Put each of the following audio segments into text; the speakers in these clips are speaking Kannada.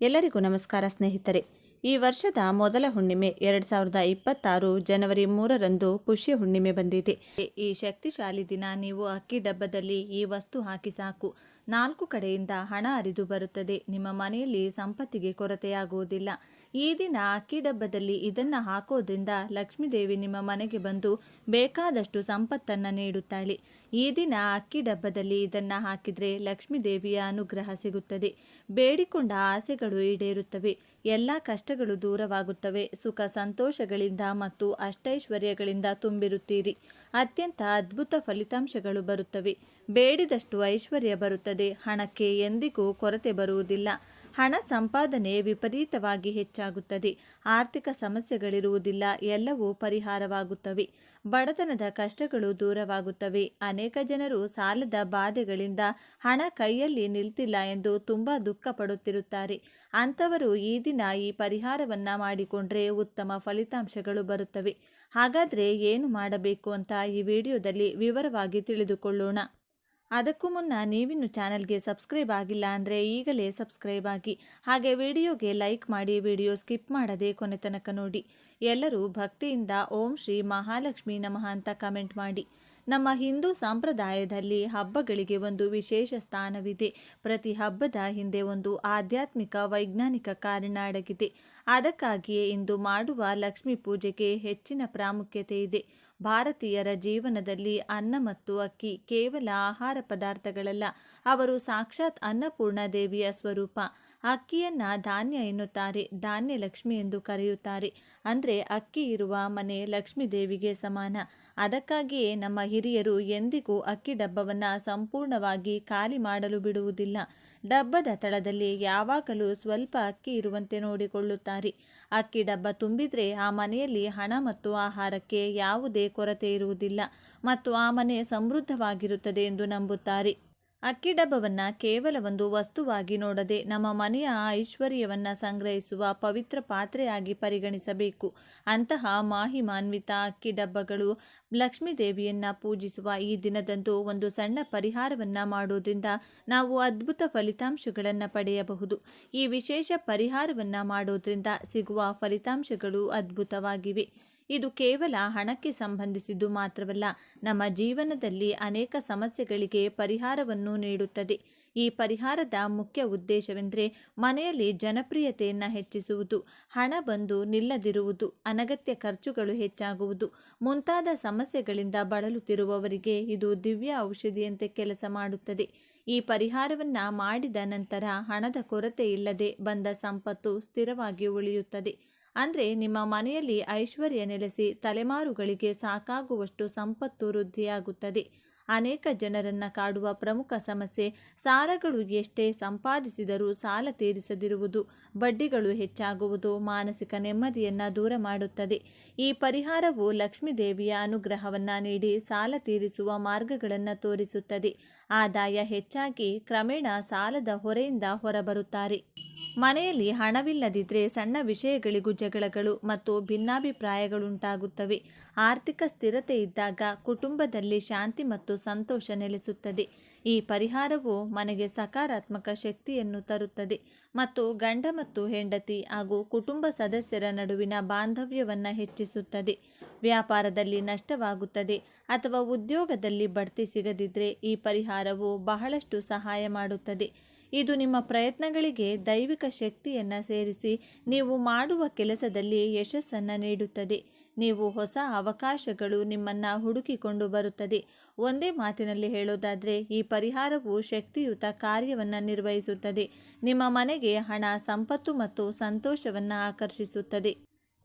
ಎಲ್ಲರಿಗೂ ನಮಸ್ಕಾರ ಸ್ನೇಹಿತರೆ. ಈ ವರ್ಷದ ಮೊದಲ ಹುಣ್ಣಿಮೆ ಎರಡು ಸಾವಿರದ ಇಪ್ಪತ್ತಾರು ಜನವರಿ ಮೂರರಂದು ಪುಷ್ಯ ಹುಣ್ಣಿಮೆ ಬಂದಿದೆ. ಈ ಶಕ್ತಿಶಾಲಿ ದಿನ ನೀವು ಅಕ್ಕಿ ಡಬ್ಬದಲ್ಲಿ ಈ ವಸ್ತು ಹಾಕಿ ಸಾಕು. ನಾಲ್ಕು ಕಡೆಯಿಂದ ಹಣ ಹರಿದು ಬರುತ್ತದೆ. ನಿಮ್ಮ ಮನೆಯಲ್ಲಿ ಸಂಪತ್ತಿಗೆ ಕೊರತೆಯಾಗುವುದಿಲ್ಲ. ಈ ದಿನ ಅಕ್ಕಿ ಡಬ್ಬದಲ್ಲಿ ಇದನ್ನು ಹಾಕೋದ್ರಿಂದ ಲಕ್ಷ್ಮೀದೇವಿ ನಿಮ್ಮ ಮನೆಗೆ ಬಂದು ಬೇಕಾದಷ್ಟು ಸಂಪತ್ತನ್ನು ನೀಡುತ್ತಾಳೆ. ಈ ದಿನ ಅಕ್ಕಿ ಡಬ್ಬದಲ್ಲಿ ಇದನ್ನು ಹಾಕಿದರೆ ಲಕ್ಷ್ಮೀದೇವಿಯ ಅನುಗ್ರಹ ಸಿಗುತ್ತದೆ. ಬೇಡಿಕೊಂಡ ಆಸೆಗಳು ಈಡೇರುತ್ತವೆ. ಎಲ್ಲ ಕಷ್ಟಗಳು ದೂರವಾಗುತ್ತವೆ. ಸುಖ ಸಂತೋಷಗಳಿಂದ ಮತ್ತು ಅಷ್ಟೈಶ್ವರ್ಯಗಳಿಂದ ತುಂಬಿರುತ್ತೀರಿ. ಅತ್ಯಂತ ಅದ್ಭುತ ಫಲಿತಾಂಶಗಳು ಬರುತ್ತವೆ. ಬೇಡಿದಷ್ಟು ಐಶ್ವರ್ಯ ಬರುತ್ತದೆ. ಹಣಕ್ಕೆ ಎಂದಿಗೂ ಕೊರತೆ ಬರುವುದಿಲ್ಲ. ಹಣ ಸಂಪಾದನೆ ವಿಪರೀತವಾಗಿ ಹೆಚ್ಚಾಗುತ್ತದೆ. ಆರ್ಥಿಕ ಸಮಸ್ಯೆಗಳಿರುವುದಿಲ್ಲ, ಎಲ್ಲವೂ ಪರಿಹಾರವಾಗುತ್ತವೆ. ಬಡತನದ ಕಷ್ಟಗಳು ದೂರವಾಗುತ್ತವೆ. ಅನೇಕ ಜನರು ಸಾಲದ ಬಾಧೆಗಳಿಂದ ಹಣ ಕೈಯಲ್ಲಿ ನಿಲ್ತಿಲ್ಲ ಎಂದು ತುಂಬ ದುಃಖ ಪಡುತ್ತಿರುತ್ತಾರೆ ಅಂಥವರು ಈ ದಿನ ಈ ಪರಿಹಾರವನ್ನು ಮಾಡಿಕೊಂಡ್ರೆ ಉತ್ತಮ ಫಲಿತಾಂಶಗಳು ಬರುತ್ತವೆ. ಹಾಗಾದರೆ ಏನು ಮಾಡಬೇಕು ಅಂತ ಈ ವಿಡಿಯೋದಲ್ಲಿ ವಿವರವಾಗಿ ತಿಳಿದುಕೊಳ್ಳೋಣ. ಅದಕ್ಕೂ ಮುನ್ನ ನೀವಿನ್ನು ಚಾನಲ್ಗೆ ಸಬ್ಸ್ಕ್ರೈಬ್ ಆಗಿಲ್ಲ ಅಂದರೆ ಈಗಲೇ ಸಬ್ಸ್ಕ್ರೈಬ್ ಆಗಿ, ಹಾಗೆ ವಿಡಿಯೋಗೆ ಲೈಕ್ ಮಾಡಿ ವಿಡಿಯೋ ಸ್ಕಿಪ್ ಮಾಡದೆ ಕೊನೆ ತನಕ ನೋಡಿ. ಎಲ್ಲರೂ ಭಕ್ತಿಯಿಂದ ಓಂ ಶ್ರೀ ಮಹಾಲಕ್ಷ್ಮಿ ನಮಃ ಅಂತ ಕಮೆಂಟ್ ಮಾಡಿ. ನಮ್ಮ ಹಿಂದೂ ಸಂಪ್ರದಾಯದಲ್ಲಿ ಹಬ್ಬಗಳಿಗೆ ಒಂದು ವಿಶೇಷ ಸ್ಥಾನವಿದೆ. ಪ್ರತಿ ಹಬ್ಬದ ಹಿಂದೆ ಒಂದು ಆಧ್ಯಾತ್ಮಿಕ ವೈಜ್ಞಾನಿಕ ಕಾರಣ ಅಡಗಿದೆ. ಅದಕ್ಕಾಗಿಯೇ ಇಂದು ಮಾಡುವ ಲಕ್ಷ್ಮೀ ಪೂಜೆಗೆ ಹೆಚ್ಚಿನ ಪ್ರಾಮುಖ್ಯತೆ ಇದೆ. ಭಾರತೀಯರ ಜೀವನದಲ್ಲಿ ಅನ್ನ ಮತ್ತು ಅಕ್ಕಿ ಕೇವಲ ಆಹಾರ ಪದಾರ್ಥಗಳಲ್ಲ, ಅವರು ಸಾಕ್ಷಾತ್ ಅನ್ನಪೂರ್ಣ ದೇವಿಯ ಸ್ವರೂಪ. ಅಕ್ಕಿಯನ್ನ ಧಾನ್ಯ ಎನ್ನುತ್ತಾರೆ, ಧಾನ್ಯ ಲಕ್ಷ್ಮಿ ಎಂದು ಕರೆಯುತ್ತಾರೆ. ಅಂದರೆ ಅಕ್ಕಿ ಇರುವ ಮನೆ ಲಕ್ಷ್ಮೀ ದೇವಿಗೆ ಸಮಾನ. ಅದಕ್ಕಾಗಿಯೇ ನಮ್ಮ ಹಿರಿಯರು ಎಂದಿಗೂ ಅಕ್ಕಿ ಡಬ್ಬವನ್ನು ಸಂಪೂರ್ಣವಾಗಿ ಖಾಲಿ ಮಾಡಲು ಬಿಡುವುದಿಲ್ಲ. ಡಬ್ಬದ ತಳದಲ್ಲಿ ಯಾವಾಗಲೂ ಸ್ವಲ್ಪ ಅಕ್ಕಿ ಇರುವಂತೆ ನೋಡಿಕೊಳ್ಳುತ್ತಾರೆ. ಅಕ್ಕಿ ಡಬ್ಬ ತುಂಬಿದರೆ ಆ ಮನೆಯಲ್ಲಿ ಹಣ ಮತ್ತು ಆಹಾರಕ್ಕೆ ಯಾವುದೇ ಕೊರತೆ ಇರುವುದಿಲ್ಲ ಮತ್ತು ಆ ಮನೆ ಸಮೃದ್ಧವಾಗಿರುತ್ತದೆ ಎಂದು ನಂಬುತ್ತಾರೆ. ಅಕ್ಕಿ ಡಬ್ಬವನ್ನು ಕೇವಲ ಒಂದು ವಸ್ತುವಾಗಿ ನೋಡದೆ ನಮ್ಮ ಮನೆಯ ಐಶ್ವರ್ಯವನ್ನು ಸಂಗ್ರಹಿಸುವ ಪವಿತ್ರ ಪಾತ್ರೆಯಾಗಿ ಪರಿಗಣಿಸಬೇಕು. ಅಂತಹ ಮಾಹಿಮಾನ್ವಿತ ಅಕ್ಕಿ ಡಬ್ಬಗಳು ಲಕ್ಷ್ಮೀ ದೇವಿಯನ್ನು ಪೂಜಿಸುವ ಈ ದಿನದಂದು ಒಂದು ಸಣ್ಣ ಪರಿಹಾರವನ್ನು ಮಾಡುವುದರಿಂದ ನಾವು ಅದ್ಭುತ ಫಲಿತಾಂಶಗಳನ್ನು ಪಡೆಯಬಹುದು. ಈ ವಿಶೇಷ ಪರಿಹಾರವನ್ನು ಮಾಡೋದ್ರಿಂದ ಸಿಗುವ ಫಲಿತಾಂಶಗಳು ಅದ್ಭುತವಾಗಿವೆ. ಇದು ಕೇವಲ ಹಣಕ್ಕೆ ಸಂಬಂಧಿಸಿದ್ದು ಮಾತ್ರವಲ್ಲ, ನಮ್ಮ ಜೀವನದಲ್ಲಿ ಅನೇಕ ಸಮಸ್ಯೆಗಳಿಗೆ ಪರಿಹಾರವನ್ನು ನೀಡುತ್ತದೆ. ಈ ಪರಿಹಾರದ ಮುಖ್ಯ ಉದ್ದೇಶವೆಂದರೆ ಮನೆಯಲ್ಲಿ ಜನಪ್ರಿಯತೆಯನ್ನು ಹೆಚ್ಚಿಸುವುದು, ಹಣ ಬಂದು ನಿಲ್ಲದಿರುವುದು, ಅನಗತ್ಯ ಖರ್ಚುಗಳು ಹೆಚ್ಚಾಗುವುದು, ಮುಂತಾದ ಸಮಸ್ಯೆಗಳಿಂದ ಬಳಲುತ್ತಿರುವವರಿಗೆ ಇದು ದಿವ್ಯ ಔಷಧಿಯಂತೆ ಕೆಲಸ ಮಾಡುತ್ತದೆ. ಈ ಪರಿಹಾರವನ್ನು ಮಾಡಿದ ನಂತರ ಹಣದ ಕೊರತೆ ಇಲ್ಲದೆ ಬಂದ ಸಂಪತ್ತು ಸ್ಥಿರವಾಗಿ ಉಳಿಯುತ್ತದೆ. ಅಂದರೆ ನಿಮ್ಮ ಮನೆಯಲ್ಲಿ ಐಶ್ವರ್ಯ ನೆಲೆಸಿ ತಲೆಮಾರುಗಳಿಗೆ ಸಾಕಾಗುವಷ್ಟು ಸಂಪತ್ತು ವೃದ್ಧಿಯಾಗುತ್ತದೆ. ಅನೇಕ ಜನರನ್ನು ಕಾಡುವ ಪ್ರಮುಖ ಸಮಸ್ಯೆ ಸಾಲಗಳು ಎಷ್ಟೇ ಸಂಪಾದಿಸಿದರೂ ಸಾಲ ತೀರಿಸದಿರುವುದು. ಬಡ್ಡಿಗಳು ಹೆಚ್ಚಾಗುವುದು, ಮಾನಸಿಕ ನೆಮ್ಮದಿಯನ್ನು ದೂರ ಮಾಡುತ್ತದೆ. ಈ ಪರಿಹಾರವು ಲಕ್ಷ್ಮೀದೇವಿಯ ಅನುಗ್ರಹವನ್ನು ನೀಡಿ ಸಾಲ ತೀರಿಸುವ ಮಾರ್ಗಗಳನ್ನು ತೋರಿಸುತ್ತದೆ. ಆದಾಯ ಹೆಚ್ಚಾಗಿ ಕ್ರಮೇಣ ಸಾಲದ ಹೊರೆಯಿಂದ ಹೊರಬರುತ್ತಾರೆ. ಮನೆಯಲ್ಲಿ ಹಣವಿಲ್ಲದಿದ್ದರೆ ಸಣ್ಣ ವಿಷಯಗಳಿಗೂ ಜಗಳಗಳು ಮತ್ತು ಭಿನ್ನಾಭಿಪ್ರಾಯಗಳುಂಟಾಗುತ್ತವೆ. ಆರ್ಥಿಕ ಸ್ಥಿರತೆ ಇದ್ದಾಗ ಕುಟುಂಬದಲ್ಲಿ ಶಾಂತಿ ಮತ್ತು ಸಂತೋಷ ನೆಲೆಸುತ್ತದೆ. ಈ ಪರಿಹಾರವು ಮನೆಗೆ ಸಕಾರಾತ್ಮಕ ಶಕ್ತಿಯನ್ನು ತರುತ್ತದೆ. ಮತ್ತು ಗಂಡ ಮತ್ತು ಹೆಂಡತಿ ಹಾಗೂ ಕುಟುಂಬ ಸದಸ್ಯರ ನಡುವಿನ ಬಾಂಧವ್ಯವನ್ನು ಹೆಚ್ಚಿಸುತ್ತದೆ. ವ್ಯಾಪಾರದಲ್ಲಿ ನಷ್ಟವಾಗುತ್ತದೆ ಅಥವಾ ಉದ್ಯೋಗದಲ್ಲಿ ಬಡ್ತಿ ಸಿಗದಿದ್ದರೆ ಈ ಪರಿಹಾರವು ಬಹಳಷ್ಟು ಸಹಾಯ ಮಾಡುತ್ತದೆ. ಇದು ನಿಮ್ಮ ಪ್ರಯತ್ನಗಳಿಗೆ ದೈವಿಕ ಶಕ್ತಿಯನ್ನು ಸೇರಿಸಿ ನೀವು ಮಾಡುವ ಕೆಲಸದಲ್ಲಿ ಯಶಸ್ಸನ್ನು ನೀಡುತ್ತದೆ. ನೀವು ಹೊಸ ಅವಕಾಶಗಳು ನಿಮ್ಮನ್ನು ಹುಡುಕಿಕೊಂಡು ಬರುತ್ತದೆ. ಒಂದೇ ಮಾತಿನಲ್ಲಿ ಹೇಳೋದಾದರೆ, ಈ ಪರಿಹಾರವು ಶಕ್ತಿಯುತ ಕಾರ್ಯವನ್ನು ನಿರ್ವಹಿಸುತ್ತದೆ. ನಿಮ್ಮ ಮನೆಗೆ ಹಣ, ಸಂಪತ್ತು ಮತ್ತು ಸಂತೋಷವನ್ನು ಆಕರ್ಷಿಸುತ್ತದೆ.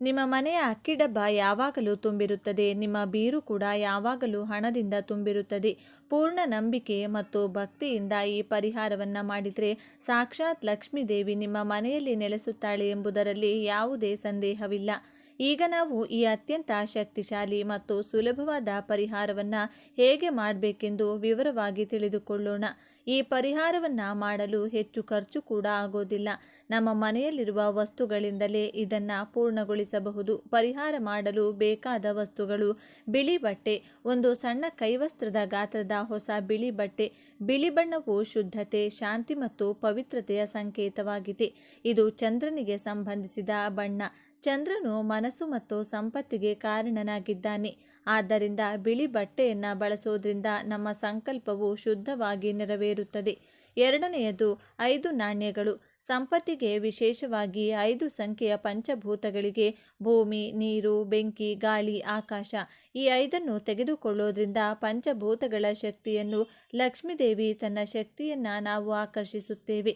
ನಿಮ್ಮ ಮನೆಯ ಅಕ್ಕಿ ಡಬ್ಬ ಯಾವಾಗಲೂ ತುಂಬಿರುತ್ತದೆ. ನಿಮ್ಮ ಬೀರು ಕೂಡ ಯಾವಾಗಲೂ ಹಣದಿಂದ ತುಂಬಿರುತ್ತದೆ. ಪೂರ್ಣ ನಂಬಿಕೆ ಮತ್ತು ಭಕ್ತಿಯಿಂದ ಈ ಪರಿಹಾರವನ್ನು ಮಾಡಿದರೆ ಸಾಕ್ಷಾತ್ ಲಕ್ಷ್ಮೀದೇವಿ ನಿಮ್ಮ ಮನೆಯಲ್ಲಿ ನೆಲೆಸುತ್ತಾಳೆ ಎಂಬುದರಲ್ಲಿ ಯಾವುದೇ ಸಂದೇಹವಿಲ್ಲ. ಈಗ ನಾವು ಈ ಅತ್ಯಂತ ಶಕ್ತಿಶಾಲಿ ಮತ್ತು ಸುಲಭವಾದ ಪರಿಹಾರವನ್ನು ಹೇಗೆ ಮಾಡಬೇಕೆಂದು ವಿವರವಾಗಿ ತಿಳಿದುಕೊಳ್ಳೋಣ. ಈ ಪರಿಹಾರವನ್ನು ಮಾಡಲು ಹೆಚ್ಚು ಖರ್ಚು ಕೂಡ ಆಗೋದಿಲ್ಲ. ನಮ್ಮ ಮನೆಯಲ್ಲಿರುವ ವಸ್ತುಗಳಿಂದಲೇ ಇದನ್ನು ಪೂರ್ಣಗೊಳಿಸಬಹುದು. ಪರಿಹಾರ ಮಾಡಲು ಬೇಕಾದ ವಸ್ತುಗಳು ಬಿಳಿ ಬಟ್ಟೆ, ಒಂದು ಸಣ್ಣ ಕೈವಸ್ತ್ರದ ಗಾತ್ರದ ಹೊಸ ಬಿಳಿ ಬಟ್ಟೆ, ಬಿಳಿ ಬಣ್ಣವು ಶುದ್ಧತೆ, ಶಾಂತಿ ಮತ್ತು ಪವಿತ್ರತೆಯ ಸಂಕೇತವಾಗಿದೆ. ಇದು ಚಂದ್ರನಿಗೆ ಸಂಬಂಧಿಸಿದ ಬಣ್ಣ. ಚಂದ್ರನು ಮನಸ್ಸು ಮತ್ತು ಸಂಪತ್ತಿಗೆ ಕಾರಣನಾಗಿದ್ದಾನೆ. ಆದ್ದರಿಂದ ಬಿಳಿ ಬಟ್ಟೆಯನ್ನು ಬಳಸೋದ್ರಿಂದ ನಮ್ಮ ಸಂಕಲ್ಪವು ಶುದ್ಧವಾಗಿ ನೆರವೇರುತ್ತದೆ. ಎರಡನೆಯದು ಐದು ನಾಣ್ಯಗಳು. ಸಂಪತ್ತಿಗೆ ವಿಶೇಷವಾಗಿ ಐದು ಸಂಖ್ಯೆಯ ಪಂಚಭೂತಗಳಿಗೆ ಭೂಮಿ, ನೀರು, ಬೆಂಕಿ, ಗಾಳಿ, ಆಕಾಶ ಈ ಐದನ್ನು ತೆಗೆದುಕೊಳ್ಳೋದ್ರಿಂದ ಪಂಚಭೂತಗಳ ಶಕ್ತಿಯನ್ನು ಲಕ್ಷ್ಮೀದೇವಿ ತನ್ನ ಶಕ್ತಿಯನ್ನು ನಾವು ಆಕರ್ಷಿಸುತ್ತೇವೆ.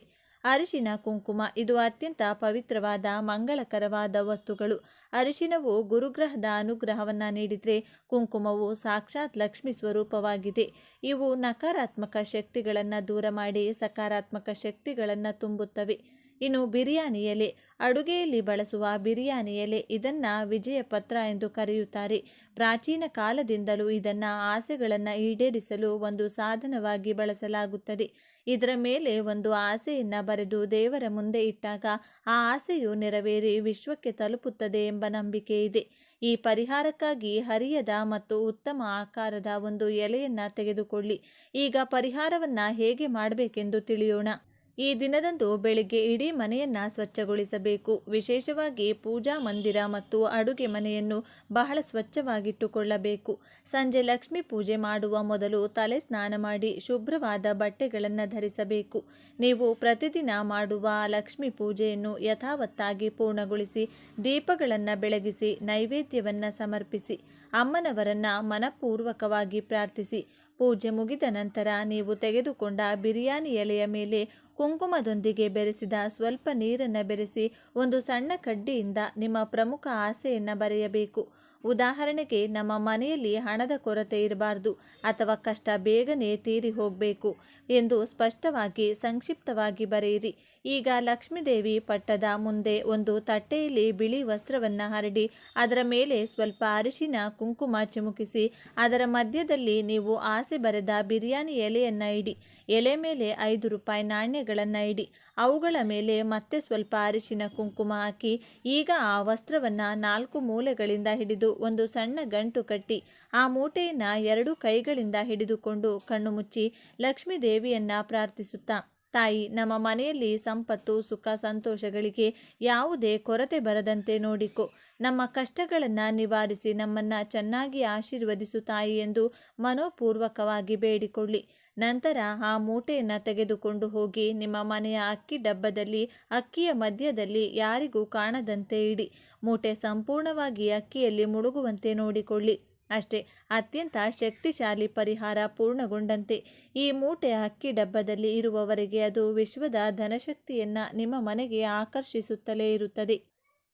ಅರಿಶಿನ ಕುಂಕುಮ ಇದು ಅತ್ಯಂತ ಪವಿತ್ರವಾದ, ಮಂಗಳಕರವಾದ ವಸ್ತುಗಳು. ಅರಿಶಿನವು ಗುರುಗ್ರಹದ ಅನುಗ್ರಹವನ್ನು ನೀಡಿದರೆ ಕುಂಕುಮವು ಸಾಕ್ಷಾತ್ ಲಕ್ಷ್ಮಿ ಸ್ವರೂಪವಾಗಿದೆ. ಇವು ನಕಾರಾತ್ಮಕ ಶಕ್ತಿಗಳನ್ನು ದೂರ ಮಾಡಿ ಸಕಾರಾತ್ಮಕ ಶಕ್ತಿಗಳನ್ನು ತುಂಬುತ್ತವೆ. ಇನ್ನು ಬಿರಿಯಾನಿ ಎಲೆ ಅಡುಗೆಯಲ್ಲಿ ಬಳಸುವ ಬಿರಿಯಾನಿ ಎಲೆ ಇದನ್ನು ವಿಜಯಪತ್ರ ಎಂದು ಕರೆಯುತ್ತಾರೆ. ಪ್ರಾಚೀನ ಕಾಲದಿಂದಲೂ ಇದನ್ನು ಆಸೆಗಳನ್ನು ಈಡೇರಿಸಲು ಒಂದು ಸಾಧನವಾಗಿ ಬಳಸಲಾಗುತ್ತದೆ. ಇದರ ಮೇಲೆ ಒಂದು ಆಸೆಯನ್ನು ಬರೆದು ದೇವರ ಮುಂದೆ ಇಟ್ಟಾಗ ಆ ಆಸೆಯು ನೆರವೇರಿ ವಿಶ್ವಕ್ಕೆ ತಲುಪುತ್ತದೆ ಎಂಬ ನಂಬಿಕೆ ಇದೆ. ಈ ಪರಿಹಾರಕ್ಕಾಗಿ ಹರಿಯದ ಮತ್ತು ಉತ್ತಮ ಆಕಾರದ ಒಂದು ಎಲೆಯನ್ನು ತೆಗೆದುಕೊಳ್ಳಿ. ಈಗ ಪರಿಹಾರವನ್ನು ಹೇಗೆ ಮಾಡಬೇಕೆಂದು ತಿಳಿಯೋಣ. ಈ ದಿನದಂದು ಬೆಳಿಗ್ಗೆ ಇಡೀ ಮನೆಯನ್ನು ಸ್ವಚ್ಛಗೊಳಿಸಬೇಕು. ವಿಶೇಷವಾಗಿ ಪೂಜಾ ಮಂದಿರ ಮತ್ತು ಅಡುಗೆ ಮನೆಯನ್ನು ಬಹಳ ಸ್ವಚ್ಛವಾಗಿಟ್ಟುಕೊಳ್ಳಬೇಕು. ಸಂಜೆ ಲಕ್ಷ್ಮೀ ಪೂಜೆ ಮಾಡುವ ಮೊದಲು ತಲೆ ಸ್ನಾನ ಮಾಡಿ ಶುಭ್ರವಾದ ಬಟ್ಟೆಗಳನ್ನು ಧರಿಸಬೇಕು. ನೀವು ಪ್ರತಿದಿನ ಮಾಡುವ ಲಕ್ಷ್ಮೀ ಪೂಜೆಯನ್ನು ಯಥಾವತ್ತಾಗಿ ಪೂರ್ಣಗೊಳಿಸಿ ದೀಪಗಳನ್ನು ಬೆಳಗಿಸಿ ನೈವೇದ್ಯವನ್ನು ಸಮರ್ಪಿಸಿ ಅಮ್ಮನವರನ್ನು ಮನಪೂರ್ವಕವಾಗಿ ಪ್ರಾರ್ಥಿಸಿ. ಪೂಜೆ ಮುಗಿದ ನಂತರ ನೀವು ತೆಗೆದುಕೊಂಡ ಬಿರಿಯಾನಿ ಎಲೆಯ ಮೇಲೆ ಕುಂಕುಮದೊಂದಿಗೆ ಬೆರೆಸಿದ ಸ್ವಲ್ಪ ನೀರನ್ನು ಬೆರೆಸಿ ಒಂದು ಸಣ್ಣ ಕಡ್ಡಿಯಿಂದ ನಿಮ್ಮ ಪ್ರಮುಖ ಆಸೆಯನ್ನು ಬರೆಯಬೇಕು. ಉದಾಹರಣೆಗೆ, ನಮ್ಮ ಮನೆಯಲ್ಲಿ ಹಣದ ಕೊರತೆ ಇರಬಾರ್ದು ಅಥವಾ ಕಷ್ಟ ಬೇಗನೆ ತೀರಿ ಹೋಗಬೇಕು ಎಂದು ಸ್ಪಷ್ಟವಾಗಿ ಸಂಕ್ಷಿಪ್ತವಾಗಿ ಬರೆಯಿರಿ. ಈಗ ಲಕ್ಷ್ಮೀದೇವಿ ಪಟ್ಟದ ಮುಂದೆ ಒಂದು ತಟ್ಟೆಯಲ್ಲಿ ಬಿಳಿ ವಸ್ತ್ರವನ್ನು ಹರಡಿ, ಅದರ ಮೇಲೆ ಸ್ವಲ್ಪ ಅರಿಶಿನ, ಕುಂಕುಮ ಚಿಮುಕಿಸಿ, ಅದರ ಮಧ್ಯದಲ್ಲಿ ನೀವು ಆಸೆ ಬರೆದ ಬಿರಿಯಾನಿ ಎಲೆಯನ್ನು ಇಡಿ. ಎಲೆ ಮೇಲೆ ಐದು ರೂಪಾಯಿ ನಾಣ್ಯಗಳನ್ನು ಇಡಿ. ಅವುಗಳ ಮೇಲೆ ಮತ್ತೆ ಸ್ವಲ್ಪ ಅರಿಶಿನ, ಕುಂಕುಮ ಹಾಕಿ, ಈಗ ಆ ವಸ್ತ್ರವನ್ನು ನಾಲ್ಕು ಮೂಲೆಗಳಿಂದ ಹಿಡಿದು ಒಂದು ಸಣ್ಣ ಗಂಟು ಕಟ್ಟಿ, ಆ ಮೂಟೆಯನ್ನು ಎರಡು ಕೈಗಳಿಂದ ಹಿಡಿದುಕೊಂಡು ಕಣ್ಣು ಮುಚ್ಚಿ ಲಕ್ಷ್ಮೀ ದೇವಿಯನ್ನ ಪ್ರಾರ್ಥಿಸುತ್ತಾ ತಾಯಿ, ನಮ್ಮ ಮನೆಯಲ್ಲಿ ಸಂಪತ್ತು, ಸುಖ, ಸಂತೋಷಗಳಿಗೆ ಯಾವುದೇ ಕೊರತೆ ಬರದಂತೆ ನೋಡಿಕೊ. ನಮ್ಮ ಕಷ್ಟಗಳನ್ನು ನಿವಾರಿಸಿ ನಮ್ಮನ್ನು ಚೆನ್ನಾಗಿ ಆಶೀರ್ವದಿಸು ತಾಯಿ ಎಂದು ಮನೋಪೂರ್ವಕವಾಗಿ ಬೇಡಿಕೊಳ್ಳಿ. ನಂತರ ಆ ಮೂಟೆಯನ್ನು ತೆಗೆದುಕೊಂಡು ಹೋಗಿ ನಿಮ್ಮ ಮನೆಯ ಅಕ್ಕಿ ಡಬ್ಬದಲ್ಲಿ, ಅಕ್ಕಿಯ ಮಧ್ಯದಲ್ಲಿ ಯಾರಿಗೂ ಕಾಣದಂತೆ ಇಡಿ. ಮೂಟೆ ಸಂಪೂರ್ಣವಾಗಿ ಅಕ್ಕಿಯಲ್ಲಿ ಮುಳುಗುವಂತೆ ನೋಡಿಕೊಳ್ಳಿ. ಅಷ್ಟೇ ಅತ್ಯಂತ ಶಕ್ತಿಶಾಲಿ ಪರಿಹಾರ ಪೂರ್ಣಗೊಂಡಂತೆ ಈ ಮೂಟೆ ಅಕ್ಕಿ ಡಬ್ಬದಲ್ಲಿ ಇರುವವರೆಗೆ ಅದು ವಿಶ್ವದ ಧನಶಕ್ತಿಯನ್ನು ನಿಮ್ಮ ಮನೆಗೆ ಆಕರ್ಷಿಸುತ್ತಲೇ ಇರುತ್ತದೆ.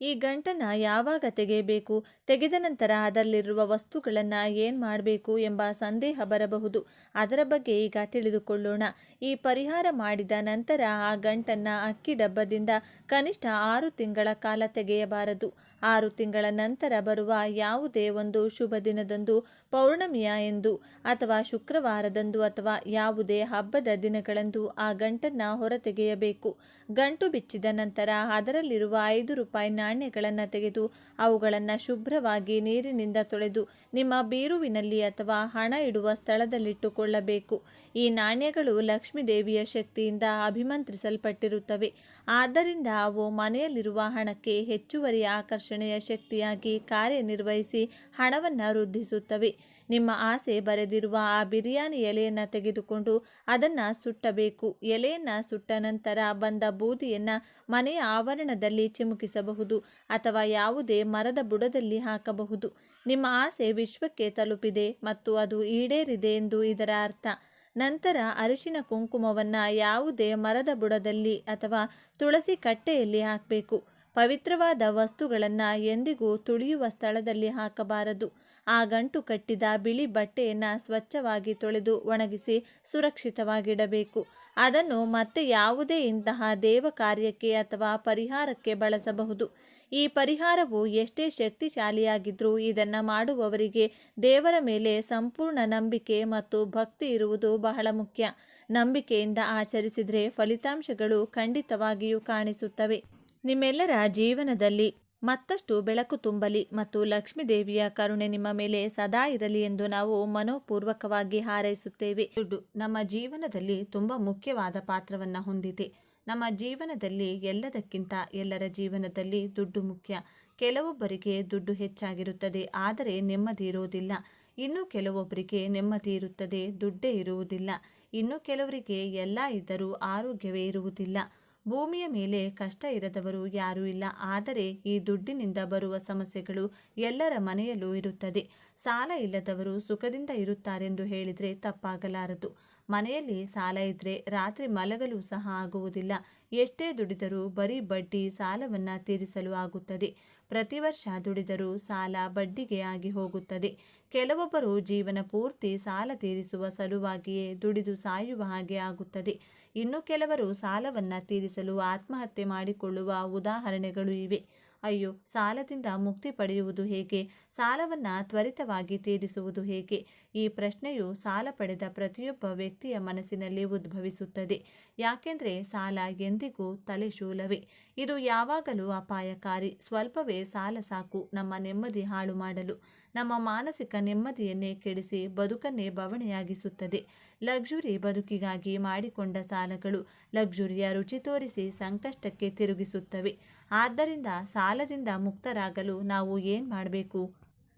ಈ ಗಂಟನ್ನು ಯಾವಾಗ ತೆಗೆಯಬೇಕು? ತೆಗೆದ ನಂತರ ಅದರಲ್ಲಿರುವ ವಸ್ತುಗಳನ್ನು ಏನು ಮಾಡಬೇಕು ಎಂಬ ಸಂದೇಹ ಬರಬಹುದು. ಅದರ ಬಗ್ಗೆ ಈಗ ತಿಳಿದುಕೊಳ್ಳೋಣ. ಈ ಪರಿಹಾರ ಮಾಡಿದ ನಂತರ ಆ ಗಂಟನ್ನು ಅಕ್ಕಿ ಡಬ್ಬದಿಂದ ಕನಿಷ್ಠ ಆರು ತಿಂಗಳ ಕಾಲ ತೆಗೆಯಬಾರದು. ಆರು ತಿಂಗಳ ನಂತರ ಬರುವ ಯಾವುದೇ ಒಂದು ಶುಭ ದಿನದಂದು ಪೌರ್ಣಮಿಯ ಎಂದು ಅಥವಾ ಶುಕ್ರವಾರದಂದು ಅಥವಾ ಯಾವುದೇ ಹಬ್ಬದ ದಿನಗಳಂದು ಆ ಗಂಟನ್ನು ಹೊರತೆಗೆಯಬೇಕು. ಗಂಟು ಬಿಚ್ಚಿದ ನಂತರ ಅದರಲ್ಲಿರುವ ಐದು ರೂಪಾಯಿ ನಾಣ್ಯಗಳನ್ನು ತೆಗೆದು ಅವುಗಳನ್ನು ಶುಭ್ರವಾಗಿ ನೀರಿನಿಂದ ತೊಳೆದು ನಿಮ್ಮ ಬೀರುವಿನಲ್ಲಿ ಅಥವಾ ಹಣ ಇಡುವ ಸ್ಥಳದಲ್ಲಿಟ್ಟುಕೊಳ್ಳಬೇಕು. ಈ ನಾಣ್ಯಗಳು ಲಕ್ಷ್ಮೀ ದೇವಿಯ ಶಕ್ತಿಯಿಂದ ಅಭಿಮಂತ್ರಿಸಲ್ಪಟ್ಟಿರುತ್ತವೆ. ಆದ್ದರಿಂದ ಅವು ಮನೆಯಲ್ಲಿರುವ ಹಣಕ್ಕೆ ಹೆಚ್ಚುವರಿ ಆಕರ್ಷಣೆಯ ಶಕ್ತಿಯಾಗಿ ಕಾರ್ಯನಿರ್ವಹಿಸಿ ಹಣವನ್ನು ವೃದ್ಧಿಸುತ್ತವೆ. ನಿಮ್ಮ ಆಸೆ ಬರೆದಿರುವ ಆ ಬಿರಿಯಾನಿ ಎಲೆಯನ್ನು ತೆಗೆದುಕೊಂಡು ಅದನ್ನು ಸುಟ್ಟಬೇಕು. ಎಲೆಯನ್ನು ಸುಟ್ಟ ನಂತರ ಬಂದ ಬೂದಿಯನ್ನು ಮನೆಯ ಆವರಣದಲ್ಲಿ ಚಿಮುಕಿಸಬಹುದು ಅಥವಾ ಯಾವುದೇ ಮರದ ಬುಡದಲ್ಲಿ ಹಾಕಬಹುದು. ನಿಮ್ಮ ಆಸೆ ವಿಶ್ವಕ್ಕೆ ತಲುಪಿದೆ ಮತ್ತು ಅದು ಈಡೇರಿದೆ ಎಂದು ಇದರ ಅರ್ಥ. ನಂತರ ಅರಿಶಿನ ಕುಂಕುಮವನ್ನು ಯಾವುದೇ ಮರದ ಬುಡದಲ್ಲಿ ಅಥವಾ ತುಳಸಿ ಕಟ್ಟೆಯಲ್ಲಿ ಹಾಕಬೇಕು. ಪವಿತ್ರವಾದ ವಸ್ತುಗಳನ್ನು ಎಂದಿಗೂ ತುಳಿಯುವ ಸ್ಥಳದಲ್ಲಿ ಹಾಕಬಾರದು. ಆ ಗಂಟು ಕಟ್ಟಿದ ಬಿಳಿ ಬಟ್ಟೆಯನ್ನು ಸ್ವಚ್ಛವಾಗಿ ತೊಳೆದು ಒಣಗಿಸಿ ಸುರಕ್ಷಿತವಾಗಿಡಬೇಕು. ಅದನ್ನು ಮತ್ತೆ ಯಾವುದೇ ಇಂತಹ ದೇವ ಕಾರ್ಯಕ್ಕೆ ಅಥವಾ ಪರಿಹಾರಕ್ಕೆ ಬಳಸಬಹುದು. ಈ ಪರಿಹಾರವು ಎಷ್ಟೇ ಶಕ್ತಿಶಾಲಿಯಾಗಿದ್ದರೂ ಇದನ್ನು ಮಾಡುವವರಿಗೆ ದೇವರ ಮೇಲೆ ಸಂಪೂರ್ಣ ನಂಬಿಕೆ ಮತ್ತು ಭಕ್ತಿ ಇರುವುದು ಬಹಳ ಮುಖ್ಯ. ನಂಬಿಕೆಯಿಂದ ಆಚರಿಸಿದರೆ ಫಲಿತಾಂಶಗಳು ಖಂಡಿತವಾಗಿಯೂ ಕಾಣಿಸುತ್ತವೆ. ನಿಮ್ಮೆಲ್ಲರ ಜೀವನದಲ್ಲಿ ಮತ್ತಷ್ಟು ಬೆಳಕು ತುಂಬಲಿ ಮತ್ತು ಲಕ್ಷ್ಮೀದೇವಿಯ ಕರುಣೆ ನಿಮ್ಮ ಮೇಲೆ ಸದಾ ಇರಲಿ ಎಂದು ನಾವು ಮನೋಪೂರ್ವಕವಾಗಿ ಹಾರೈಸುತ್ತೇವೆ. ದುಡ್ಡು ನಮ್ಮ ಜೀವನದಲ್ಲಿ ತುಂಬ ಮುಖ್ಯವಾದ ಪಾತ್ರವನ್ನು ಹೊಂದಿದೆ. ನಮ್ಮ ಜೀವನದಲ್ಲಿ ಎಲ್ಲದಕ್ಕಿಂತ ಎಲ್ಲರ ಜೀವನದಲ್ಲಿ ದುಡ್ಡು ಮುಖ್ಯ. ಕೆಲವೊಬ್ಬರಿಗೆ ದುಡ್ಡು ಹೆಚ್ಚಾಗಿರುತ್ತದೆ, ಆದರೆ ನೆಮ್ಮದಿ ಇರುವುದಿಲ್ಲ. ಇನ್ನು ಕೆಲವೊಬ್ಬರಿಗೆ ನೆಮ್ಮದಿ ಇರುತ್ತದೆ, ದುಡ್ಡೇ ಇರುವುದಿಲ್ಲ. ಇನ್ನು ಕೆಲವರಿಗೆ ಎಲ್ಲ ಇದ್ದರೂ ಆರೋಗ್ಯವೇ ಇರುವುದಿಲ್ಲ. ಭೂಮಿಯ ಮೇಲೆ ಕಷ್ಟ ಇರದವರು ಯಾರೂ ಇಲ್ಲ. ಆದರೆ ಈ ದುಡ್ಡಿನಿಂದ ಬರುವ ಸಮಸ್ಯೆಗಳು ಎಲ್ಲರ ಮನೆಯಲ್ಲೂ ಇರುತ್ತದೆ. ಸಾಲ ಇಲ್ಲದವರು ಸುಖದಿಂದ ಇರುತ್ತಾರೆಂದು ಹೇಳಿದರೆ ತಪ್ಪಾಗಲಾರದು. ಮನೆಯಲ್ಲಿ ಸಾಲ ಇದ್ದರೆ ರಾತ್ರಿ ಮಲಗಲು ಸಹ ಆಗುವುದಿಲ್ಲ. ಎಷ್ಟೇ ದುಡಿದರೂ ಬರೀ ಬಡ್ಡಿ ಸಾಲವನ್ನು ತೀರಿಸಲು ಆಗುತ್ತದೆ. ಪ್ರತಿ ವರ್ಷ ದುಡಿದರೂ ಸಾಲ ಬಡ್ಡಿಗೆ ಆಗಿ ಹೋಗುತ್ತದೆ. ಕೆಲವೊಬ್ಬರು ಜೀವನ ಪೂರ್ತಿ ಸಾಲ ತೀರಿಸುವ ಸಲುವಾಗಿಯೇ ದುಡಿದು ಸಾಯುವ ಹಾಗೆ ಆಗುತ್ತದೆ. ಇನ್ನು ಕೆಲವರು ಸಾಲವನ್ನು ತೀರಿಸಲು ಆತ್ಮಹತ್ಯೆ ಮಾಡಿಕೊಳ್ಳುವ ಉದಾಹರಣೆಗಳು ಇವೆ. ಅಯ್ಯೋ, ಸಾಲದಿಂದ ಮುಕ್ತಿ ಪಡೆಯುವುದು ಹೇಗೆ? ಸಾಲವನ್ನು ತ್ವರಿತವಾಗಿ ತೀರಿಸುವುದು ಹೇಗೆ? ಈ ಪ್ರಶ್ನೆಯು ಸಾಲ ಪಡೆದ ಪ್ರತಿಯೊಬ್ಬ ವ್ಯಕ್ತಿಯ ಮನಸ್ಸಿನಲ್ಲಿ ಉದ್ಭವಿಸುತ್ತದೆ. ಯಾಕೆಂದರೆ ಸಾಲ ಎಂದಿಗೂ ತಲೆಶೂಲವೇ. ಇದು ಯಾವಾಗಲೂ ಅಪಾಯಕಾರಿ, ಸ್ವಲ್ಪವೇ ಸಾಲ ಸಾಕು ನಮ್ಮ ನೆಮ್ಮದಿ ಹಾಳು ಮಾಡಲು. ನಮ್ಮ ಮಾನಸಿಕ ನೆಮ್ಮದಿಯನ್ನೇ ಕೆಡಿಸಿ ಬದುಕನ್ನೇ ಬವಣೆಯಾಗಿಸುತ್ತದೆ. ಲಕ್ಸುರಿ ಬದುಕಿಗಾಗಿ ಮಾಡಿಕೊಂಡ ಸಾಲಗಳು ಲಕ್ಸುರಿಯ ರುಚಿ ತೋರಿಸಿ ಸಂಕಷ್ಟಕ್ಕೆ ತಿರುಗಿಸುತ್ತವೆ. ಆದ್ದರಿಂದ ಸಾಲದಿಂದ ಮುಕ್ತರಾಗಲು ನಾವು ಏನು ಮಾಡಬೇಕು?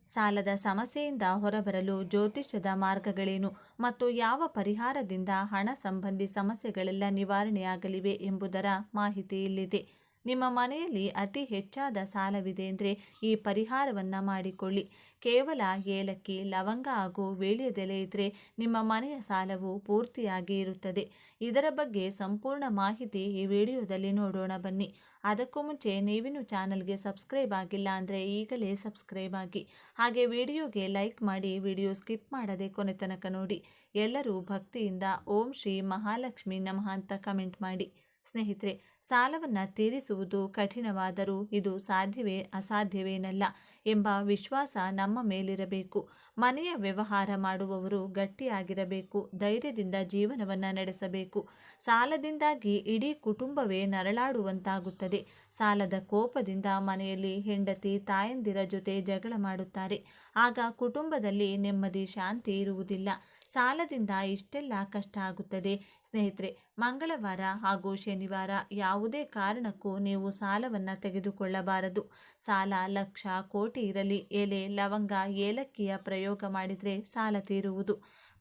ಸಾಲದ ಸಮಸ್ಯೆಯಿಂದ ಹೊರಬರಲು ಜ್ಯೋತಿಷ್ಯದ ಮಾರ್ಗಗಳೇನು? ಮತ್ತು ಯಾವ ಪರಿಹಾರದಿಂದ ಹಣ ಸಂಬಂಧಿ ಸಮಸ್ಯೆಗಳೆಲ್ಲ ನಿವಾರಣೆಯಾಗಲಿವೆ ಎಂಬುದರ ಮಾಹಿತಿ ಇಲ್ಲಿದೆ. ನಿಮ್ಮ ಮನೆಯಲ್ಲಿ ಅತಿ ಹೆಚ್ಚಾದ ಸಾಲವಿದೆ ಅಂದರೆ ಈ ಪರಿಹಾರವನ್ನು ಮಾಡಿಕೊಳ್ಳಿ. ಕೇವಲ ಏಲಕ್ಕಿ, ಲವಂಗ ಹಾಗೂ ವೀಳ್ಯದೆಲೆ ಇದ್ದರೆ ನಿಮ್ಮ ಮನೆಯ ಸಾಲವು ಪೂರ್ತಿಯಾಗಿ ಇರುತ್ತದೆ. ಇದರ ಬಗ್ಗೆ ಸಂಪೂರ್ಣ ಮಾಹಿತಿ ಈ ವಿಡಿಯೋದಲ್ಲಿ ನೋಡೋಣ ಬನ್ನಿ. ಅದಕ್ಕೂ ಮುಂಚೆ ನೀವಿನ್ನು ಚಾನಲ್ಗೆ ಸಬ್ಸ್ಕ್ರೈಬ್ ಆಗಿಲ್ಲ ಅಂದರೆ ಈಗಲೇ ಸಬ್ಸ್ಕ್ರೈಬ್ ಆಗಿ. ಹಾಗೆ ವಿಡಿಯೋಗೆ ಲೈಕ್ ಮಾಡಿ ವಿಡಿಯೋ ಸ್ಕಿಪ್ ಮಾಡದೆ ಕೊನೆ ತನಕ ನೋಡಿ. ಎಲ್ಲರೂ ಭಕ್ತಿಯಿಂದ ಓಂ ಶ್ರೀ ಮಹಾಲಕ್ಷ್ಮಿ ನಮಃ ಅಂತ ಕಮೆಂಟ್ ಮಾಡಿ. ಸ್ನೇಹಿತರೆ, ಸಾಲವನ್ನು ತೀರಿಸುವುದು ಕಠಿಣವಾದರೂ ಇದು ಸಾಧ್ಯವೇ ಅಸಾಧ್ಯವೇನಲ್ಲ ಎಂಬ ವಿಶ್ವಾಸ ನಮ್ಮ ಮೇಲಿರಬೇಕು. ಮನೆಯ ವ್ಯವಹಾರ ಮಾಡುವವರು ಗಟ್ಟಿಯಾಗಿರಬೇಕು, ಧೈರ್ಯದಿಂದ ಜೀವನವನ್ನು ನಡೆಸಬೇಕು. ಸಾಲದಿಂದಾಗಿ ಇಡೀ ಕುಟುಂಬವೇ ನರಳಾಡುವಂತಾಗುತ್ತದೆ. ಸಾಲದ ಕೋಪದಿಂದ ಮನೆಯಲ್ಲಿ ಹೆಂಡತಿ ತಾಯಂದಿರ ಜೊತೆ ಜಗಳ ಮಾಡುತ್ತಾರೆ. ಆಗ ಕುಟುಂಬದಲ್ಲಿ ನೆಮ್ಮದಿ, ಶಾಂತಿ ಇರುವುದಿಲ್ಲ. ಸಾಲದಿಂದ ಇಷ್ಟೆಲ್ಲ ಕಷ್ಟ ಆಗುತ್ತದೆ. ಸ್ನೇಹಿತರೆ, ಮಂಗಳವಾರ ಹಾಗೂ ಶನಿವಾರ ಯಾವುದೇ ಕಾರಣಕ್ಕೂ ನೀವು ಸಾಲವನ್ನು ತೆಗೆದುಕೊಳ್ಳಬಾರದು. ಸಾಲ, ಲಕ್ಷ, ಕೋಟಿ ಇರಲಿ, ಎಲೆ, ಲವಂಗ, ಏಲಕ್ಕಿಯ ಪ್ರಯೋಗ ಮಾಡಿದರೆ ಸಾಲ ತೀರುವುದು.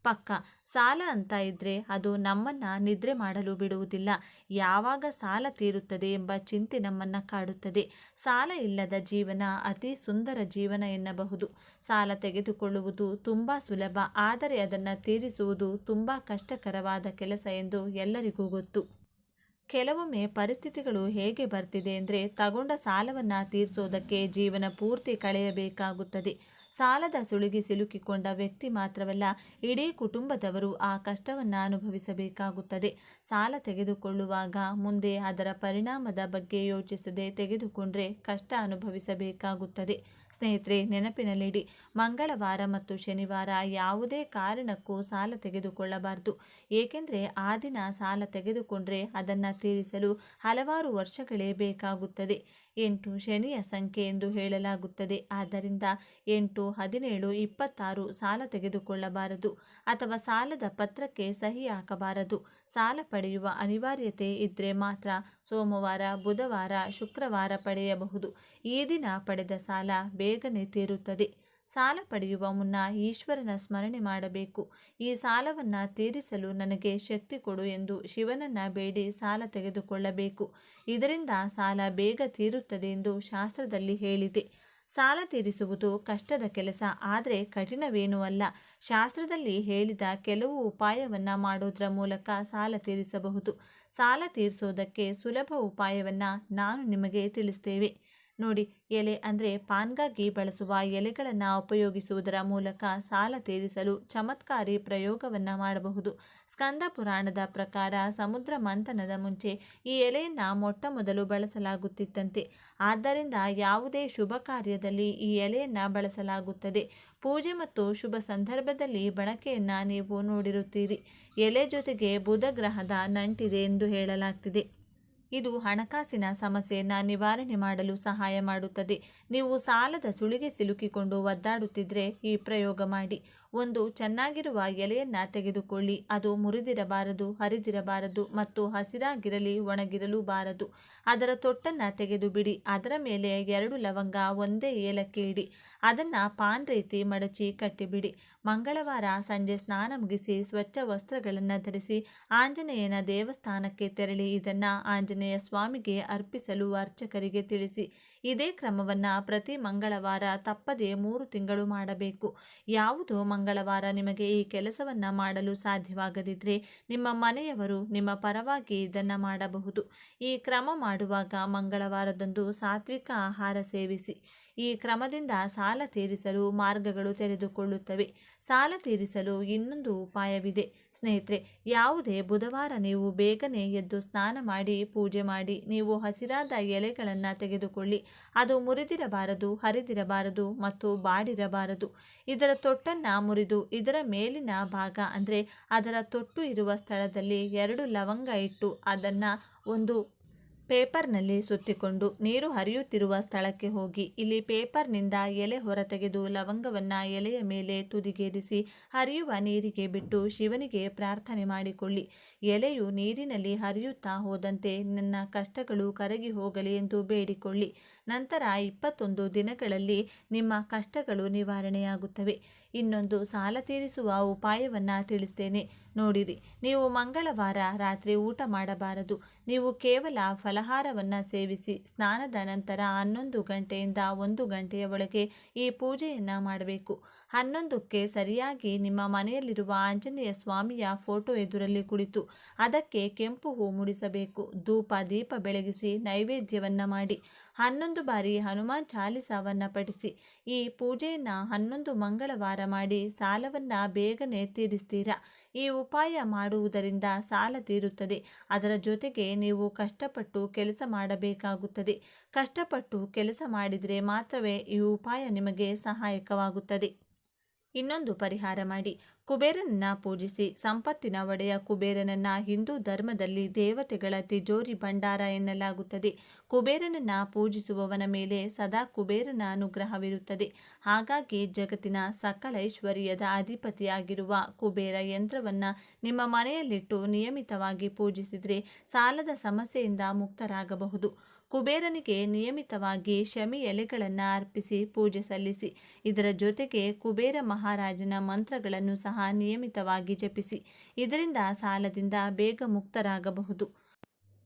ಪಕ್ಕ. ಸಾಲ ಅಂತ ಇದ್ದರೆ ಅದು ನಮ್ಮನ್ನು ನಿದ್ರೆ ಮಾಡಲು ಬಿಡುವುದಿಲ್ಲ. ಯಾವಾಗ ಸಾಲ ತೀರುತ್ತದೆ ಎಂಬ ಚಿಂತೆ ನಮ್ಮನ್ನು ಕಾಡುತ್ತದೆ. ಸಾಲ ಇಲ್ಲದ ಜೀವನ ಅತಿ ಸುಂದರ ಜೀವನ ಎನ್ನಬಹುದು. ಸಾಲ ತೆಗೆದುಕೊಳ್ಳುವುದು ತುಂಬ ಸುಲಭ, ಆದರೆ ಅದನ್ನು ತೀರಿಸುವುದು ತುಂಬ ಕಷ್ಟಕರವಾದ ಕೆಲಸ ಎಂದು ಎಲ್ಲರಿಗೂ ಗೊತ್ತು. ಕೆಲವೊಮ್ಮೆ ಪರಿಸ್ಥಿತಿಗಳು ಹೇಗೆ ಬರ್ತಿದೆ ಅಂದರೆ ತಗೊಂಡ ಸಾಲವನ್ನು ತೀರಿಸೋದಕ್ಕೆ ಜೀವನ ಪೂರ್ತಿ ಕಳೆಯಬೇಕಾಗುತ್ತದೆ. ಸಾಲದ ಸುಳಿಗೆ ಸಿಲುಕಿಕೊಂಡ ವ್ಯಕ್ತಿ ಮಾತ್ರವಲ್ಲ, ಇಡೀ ಕುಟುಂಬದವರು ಆ ಕಷ್ಟವನ್ನು ಅನುಭವಿಸಬೇಕಾಗುತ್ತದೆ. ಸಾಲ ತೆಗೆದುಕೊಳ್ಳುವಾಗ ಮುಂದೆ ಅದರ ಪರಿಣಾಮದ ಬಗ್ಗೆ ಯೋಚಿಸದೆ ತೆಗೆದುಕೊಂಡ್ರೆ ಕಷ್ಟ ಅನುಭವಿಸಬೇಕಾಗುತ್ತದೆ. ಸ್ನೇಹಿತರೆ, ನೆನಪಿನಲ್ಲಿಡಿ, ಮಂಗಳವಾರ ಮತ್ತು ಶನಿವಾರ ಯಾವುದೇ ಕಾರಣಕ್ಕೂ ಸಾಲ ತೆಗೆದುಕೊಳ್ಳಬಾರದು. ಏಕೆಂದರೆ ಆ ದಿನ ಸಾಲ ತೆಗೆದುಕೊಂಡ್ರೆ ಅದನ್ನು ತೀರಿಸಲು ಹಲವಾರು ವರ್ಷಗಳೇ ಬೇಕಾಗುತ್ತದೆ. ಎಂಟು ಶನಿಯ ಸಂಖ್ಯೆ ಎಂದು ಹೇಳಲಾಗುತ್ತದೆ. ಆದ್ದರಿಂದ ಎಂಟು, ಹದಿನೇಳು, ಇಪ್ಪತ್ತಾರು ಸಾಲ ತೆಗೆದುಕೊಳ್ಳಬಾರದು ಅಥವಾ ಸಾಲದ ಪತ್ರಕ್ಕೆ ಸಹಿ ಹಾಕಬಾರದು ಸಾಲ ಪಡೆಯುವ ಅನಿವಾರ್ಯತೆ ಇದ್ದರೆ ಮಾತ್ರ ಸೋಮವಾರ, ಬುಧವಾರ, ಶುಕ್ರವಾರ ಪಡೆಯಬಹುದು. ಈ ದಿನ ಪಡೆದ ಸಾಲ ಬೇಗನೆ ತೀರುತ್ತದೆ. ಸಾಲ ಪಡೆಯುವ ಮುನ್ನ ಈಶ್ವರನ ಸ್ಮರಣೆ ಮಾಡಬೇಕು. ಈ ಸಾಲವನ್ನು ತೀರಿಸಲು ನನಗೆ ಶಕ್ತಿ ಕೊಡು ಎಂದು ಶಿವನನ್ನ ಬೇಡಿ ಸಾಲ ತೆಗೆದುಕೊಳ್ಳಬೇಕು. ಇದರಿಂದ ಸಾಲ ಬೇಗ ತೀರುತ್ತದೆ ಎಂದು ಶಾಸ್ತ್ರದಲ್ಲಿ ಹೇಳಿದೆ. ಸಾಲ ತೀರಿಸುವುದು ಕಷ್ಟದ ಕೆಲಸ, ಆದರೆ ಕಠಿಣವೇನೂ ಅಲ್ಲ. ಶಾಸ್ತ್ರದಲ್ಲಿ ಹೇಳಿದ ಕೆಲವು ಉಪಾಯವನ್ನು ಮಾಡೋದ್ರ ಮೂಲಕ ಸಾಲ ತೀರಿಸಬಹುದು. ಸಾಲ ತೀರಿಸೋದಕ್ಕೆ ಸುಲಭ ಉಪಾಯವನ್ನು ನಾನು ನಿಮಗೆ ತಿಳಿಸ್ತೇವೆ. ನೋಡಿ, ಎಲೆ ಅಂದರೆ ಪಾನ್ಗಾಗಿ ಬಳಸುವ ಎಲೆಗಳನ್ನು ಉಪಯೋಗಿಸುವುದರ ಮೂಲಕ ಸಾಲ ತೀರಿಸಲು ಚಮತ್ಕಾರಿ ಪ್ರಯೋಗವನ್ನು ಮಾಡಬಹುದು. ಸ್ಕಂದ ಪುರಾಣದ ಪ್ರಕಾರ ಸಮುದ್ರ ಮಂಥನದ ಮುಂಚೆ ಈ ಎಲೆಯನ್ನು ಮೊಟ್ಟ ಮೊದಲು ಬಳಸಲಾಗುತ್ತಿತ್ತಂತೆ. ಆದ್ದರಿಂದ ಯಾವುದೇ ಶುಭ ಕಾರ್ಯದಲ್ಲಿ ಈ ಎಲೆಯನ್ನು ಬಳಸಲಾಗುತ್ತದೆ. ಪೂಜೆ ಮತ್ತು ಶುಭ ಸಂದರ್ಭದಲ್ಲಿ ಬಳಕೆಯನ್ನು ನೀವು ನೋಡಿರುತ್ತೀರಿ. ಎಲೆ ಜೊತೆಗೆ ಬುಧ ಗ್ರಹದ ನಂಟಿದೆ ಎಂದು ಹೇಳಲಾಗ್ತಿದೆ. ಇದು ಹಣಕಾಸಿನ ಸಮಸ್ಯೆಯನ್ನು ನಿವಾರಣೆ ಮಾಡಲು ಸಹಾಯ ಮಾಡುತ್ತದೆ. ನೀವು ಸಾಲದ ಸುಳಿಗೆ ಸಿಲುಕಿಕೊಂಡು ಒದ್ದಾಡುತ್ತಿದ್ದರೆ ಈ ಪ್ರಯೋಗ ಮಾಡಿ. ಒಂದು ಚೆನ್ನಾಗಿರುವ ಎಲೆಯನ್ನು ತೆಗೆದುಕೊಳ್ಳಿ. ಅದು ಮುರಿದಿರಬಾರದು, ಹರಿದಿರಬಾರದು ಮತ್ತು ಹಸಿರಾಗಿರಲಿ ಒಣಗಿರಲು ಬಾರದು ಅದರ ತೊಟ್ಟನ್ನು ತೆಗೆದು ಬಿಡಿ ಅದರ ಮೇಲೆ ಎರಡು ಲವಂಗ ಒಂದೇ ಏಲಕ್ಕಿ ಇಡಿ. ಅದನ್ನು ಪಾನ್ ರೀತಿ ಮಡಚಿ ಕಟ್ಟಿಬಿಡಿ. ಮಂಗಳವಾರ ಸಂಜೆ ಸ್ನಾನ ಮುಗಿಸಿ ಸ್ವಚ್ಛ ವಸ್ತ್ರಗಳನ್ನು ಧರಿಸಿ ಆಂಜನೇಯನ ದೇವಸ್ಥಾನಕ್ಕೆ ತೆರಳಿ ಇದನ್ನು ಆಂಜನೇಯ ಸ್ವಾಮಿಗೆ ಅರ್ಪಿಸಲು ಅರ್ಚಕರಿಗೆ ತಿಳಿಸಿ. ಇದೇ ಕ್ರಮವನ್ನು ಪ್ರತಿ ಮಂಗಳವಾರ ತಪ್ಪದೆ ಮೂರು ತಿಂಗಳು ಮಾಡಬೇಕು. ಯಾವುದೋ ಮಂಗಳವಾರ ನಿಮಗೆ ಈ ಕೆಲಸವನ್ನು ಮಾಡಲು ಸಾಧ್ಯವಾಗದಿದ್ದರೆ ನಿಮ್ಮ ಮನೆಯವರು ನಿಮ್ಮ ಪರವಾಗಿ ಇದನ್ನು ಮಾಡಬಹುದು. ಈ ಕ್ರಮ ಮಾಡುವಾಗ ಮಂಗಳವಾರದಂದು ಸಾತ್ವಿಕ ಆಹಾರ ಸೇವಿಸಿ. ಈ ಕ್ರಮದಿಂದ ಸಾಲ ತೀರಿಸಲು ಮಾರ್ಗಗಳು ತೆರೆದುಕೊಳ್ಳುತ್ತವೆ. ಸಾಲ ತೀರಿಸಲು ಇನ್ನೊಂದು ಉಪಾಯವಿದೆ. ಸ್ನೇಹಿತರೆ, ಯಾವುದೇ ಬುಧವಾರ ನೀವು ಬೇಗನೆ ಎದ್ದು ಸ್ನಾನ ಮಾಡಿ, ಪೂಜೆ ಮಾಡಿ, ನೀವು ಹಸಿರಾದ ಎಲೆಗಳನ್ನು ತೆಗೆದುಕೊಳ್ಳಿ. ಅದು ಮುರಿದಿರಬಾರದು, ಹರಿದಿರಬಾರದು ಮತ್ತು ಬಾಡಿರಬಾರದು. ಇದರ ತೊಟ್ಟನ್ನು ಮುರಿದು ಇದರ ಮೇಲಿನ ಭಾಗ ಅಂದರೆ ಅದರ ತೊಟ್ಟು ಇರುವ ಸ್ಥಳದಲ್ಲಿ ಎರಡು ಲವಂಗ ಇಟ್ಟು ಅದನ್ನು ಒಂದು ಪೇಪರ್ನಲ್ಲಿ ಸುತ್ತಿಕೊಂಡು ನೀರು ಹರಿಯುತ್ತಿರುವ ಸ್ಥಳಕ್ಕೆ ಹೋಗಿ. ಇಲ್ಲಿ ಪೇಪರ್ನಿಂದ ಎಲೆ ಹೊರತೆಗೆದು ಲವಂಗವನ್ನು ಎಲೆಯ ಮೇಲೆ ತುದಿಗೇರಿಸಿ ಹರಿಯುವ ನೀರಿಗೆ ಬಿಟ್ಟು ಶಿವನಿಗೆ ಪ್ರಾರ್ಥನೆ ಮಾಡಿಕೊಳ್ಳಿ. ಎಲೆಯು ನೀರಿನಲ್ಲಿ ಹರಿಯುತ್ತಾ ಹೋದಂತೆ ನನ್ನ ಕಷ್ಟಗಳು ಕರಗಿ ಹೋಗಲಿ ಎಂದು ಬೇಡಿಕೊಳ್ಳಿ. ನಂತರ ಇಪ್ಪತ್ತೊಂದು ದಿನಗಳಲ್ಲಿ ನಿಮ್ಮ ಕಷ್ಟಗಳು ನಿವಾರಣೆಯಾಗುತ್ತವೆ. ಇನ್ನೊಂದು ಸಾಲ ತೀರಿಸುವ ಉಪಾಯವನ್ನು ತಿಳಿಸ್ತೇನೆ. ನೋಡಿರಿ, ನೀವು ಮಂಗಳವಾರ ರಾತ್ರಿ ಊಟ ಮಾಡಬಾರದು. ನೀವು ಕೇವಲ ಫಲಹಾರವನ್ನು ಸೇವಿಸಿ, ಸ್ನಾನದ ನಂತರ ಹನ್ನೊಂದು ಗಂಟೆಯಿಂದ ಒಂದು ಗಂಟೆಯ ಒಳಗೆ ಈ ಪೂಜೆಯನ್ನು ಮಾಡಬೇಕು. ಹನ್ನೊಂದಕ್ಕೆ ಸರಿಯಾಗಿ ನಿಮ್ಮ ಮನೆಯಲ್ಲಿರುವ ಆಂಜನೇಯ ಸ್ವಾಮಿಯ ಫೋಟೋ ಎದುರಲ್ಲಿ ಕುಳಿತು ಅದಕ್ಕೆ ಕೆಂಪು ಹೂ ಮುಡಿಸಬೇಕು. ಧೂಪ, ದೀಪ ಬೆಳಗಿಸಿ ನೈವೇದ್ಯವನ್ನು ಮಾಡಿ. ಹನ್ನೊಂದು ಬಾರಿ ಹನುಮಾನ್ ಚಾಲಿಸವನ್ನು ಪಠಿಸಿ. ಈ ಪೂಜೆಯನ್ನು ಹನ್ನೊಂದು ಮಂಗಳವಾರ ಮಾಡಿ ಸಾಲವನ್ನು ಬೇಗನೆ ತೀರಿಸ್ತೀರಾ? ಈ ಉಪಾಯ ಮಾಡುವುದರಿಂದ ಸಾಲ ತೀರುತ್ತದೆ. ಅದರ ಜೊತೆಗೆ ನೀವು ಕಷ್ಟಪಟ್ಟು ಕೆಲಸ ಮಾಡಬೇಕಾಗುತ್ತದೆ. ಕಷ್ಟಪಟ್ಟು ಕೆಲಸ ಮಾಡಿದರೆ ಮಾತ್ರವೇ ಈ ಉಪಾಯ ನಿಮಗೆ ಸಹಾಯಕವಾಗುತ್ತದೆ. ಇನ್ನೊಂದು ಪರಿಹಾರ ಮಾಡಿ. ಕುಬೇರನನ್ನ ಪೂಜಿಸಿ ಸಂಪತ್ತಿನ ಒಡೆಯ ಕುಬೇರನನ್ನ ಹಿಂದೂ ಧರ್ಮದಲ್ಲಿ ದೇವತೆಗಳ ತಿಜೋರಿ ಭಂಡಾರ ಎನ್ನಲಾಗುತ್ತದೆ. ಕುಬೇರನನ್ನ ಪೂಜಿಸುವವನ ಮೇಲೆ ಸದಾ ಕುಬೇರನ ಅನುಗ್ರಹವಿರುತ್ತದೆ. ಹಾಗಾಗಿ ಜಗತ್ತಿನ ಸಕಲ ಐಶ್ವರ್ಯದ ಅಧಿಪತಿಯಾಗಿರುವ ಕುಬೇರ ಯಂತ್ರವನ್ನು ನಿಮ್ಮ ಮನೆಯಲ್ಲಿಟ್ಟು ನಿಯಮಿತವಾಗಿ ಪೂಜಿಸಿದರೆ ಸಾಲದ ಸಮಸ್ಯೆಯಿಂದ ಮುಕ್ತರಾಗಬಹುದು. ಕುಬೇರನಿಗೆ ನಿಯಮಿತವಾಗಿ ಶಮಿ ಎಲೆಗಳನ್ನು ಅರ್ಪಿಸಿ ಪೂಜೆ ಸಲ್ಲಿಸಿ. ಇದರ ಜೊತೆಗೆ ಕುಬೇರ ಮಹಾರಾಜನ ಮಂತ್ರಗಳನ್ನು ಸಹ ನಿಯಮಿತವಾಗಿ ಜಪಿಸಿ. ಇದರಿಂದ ಸಾಲದಿಂದ ಬೇಗ ಮುಕ್ತರಾಗಬಹುದು.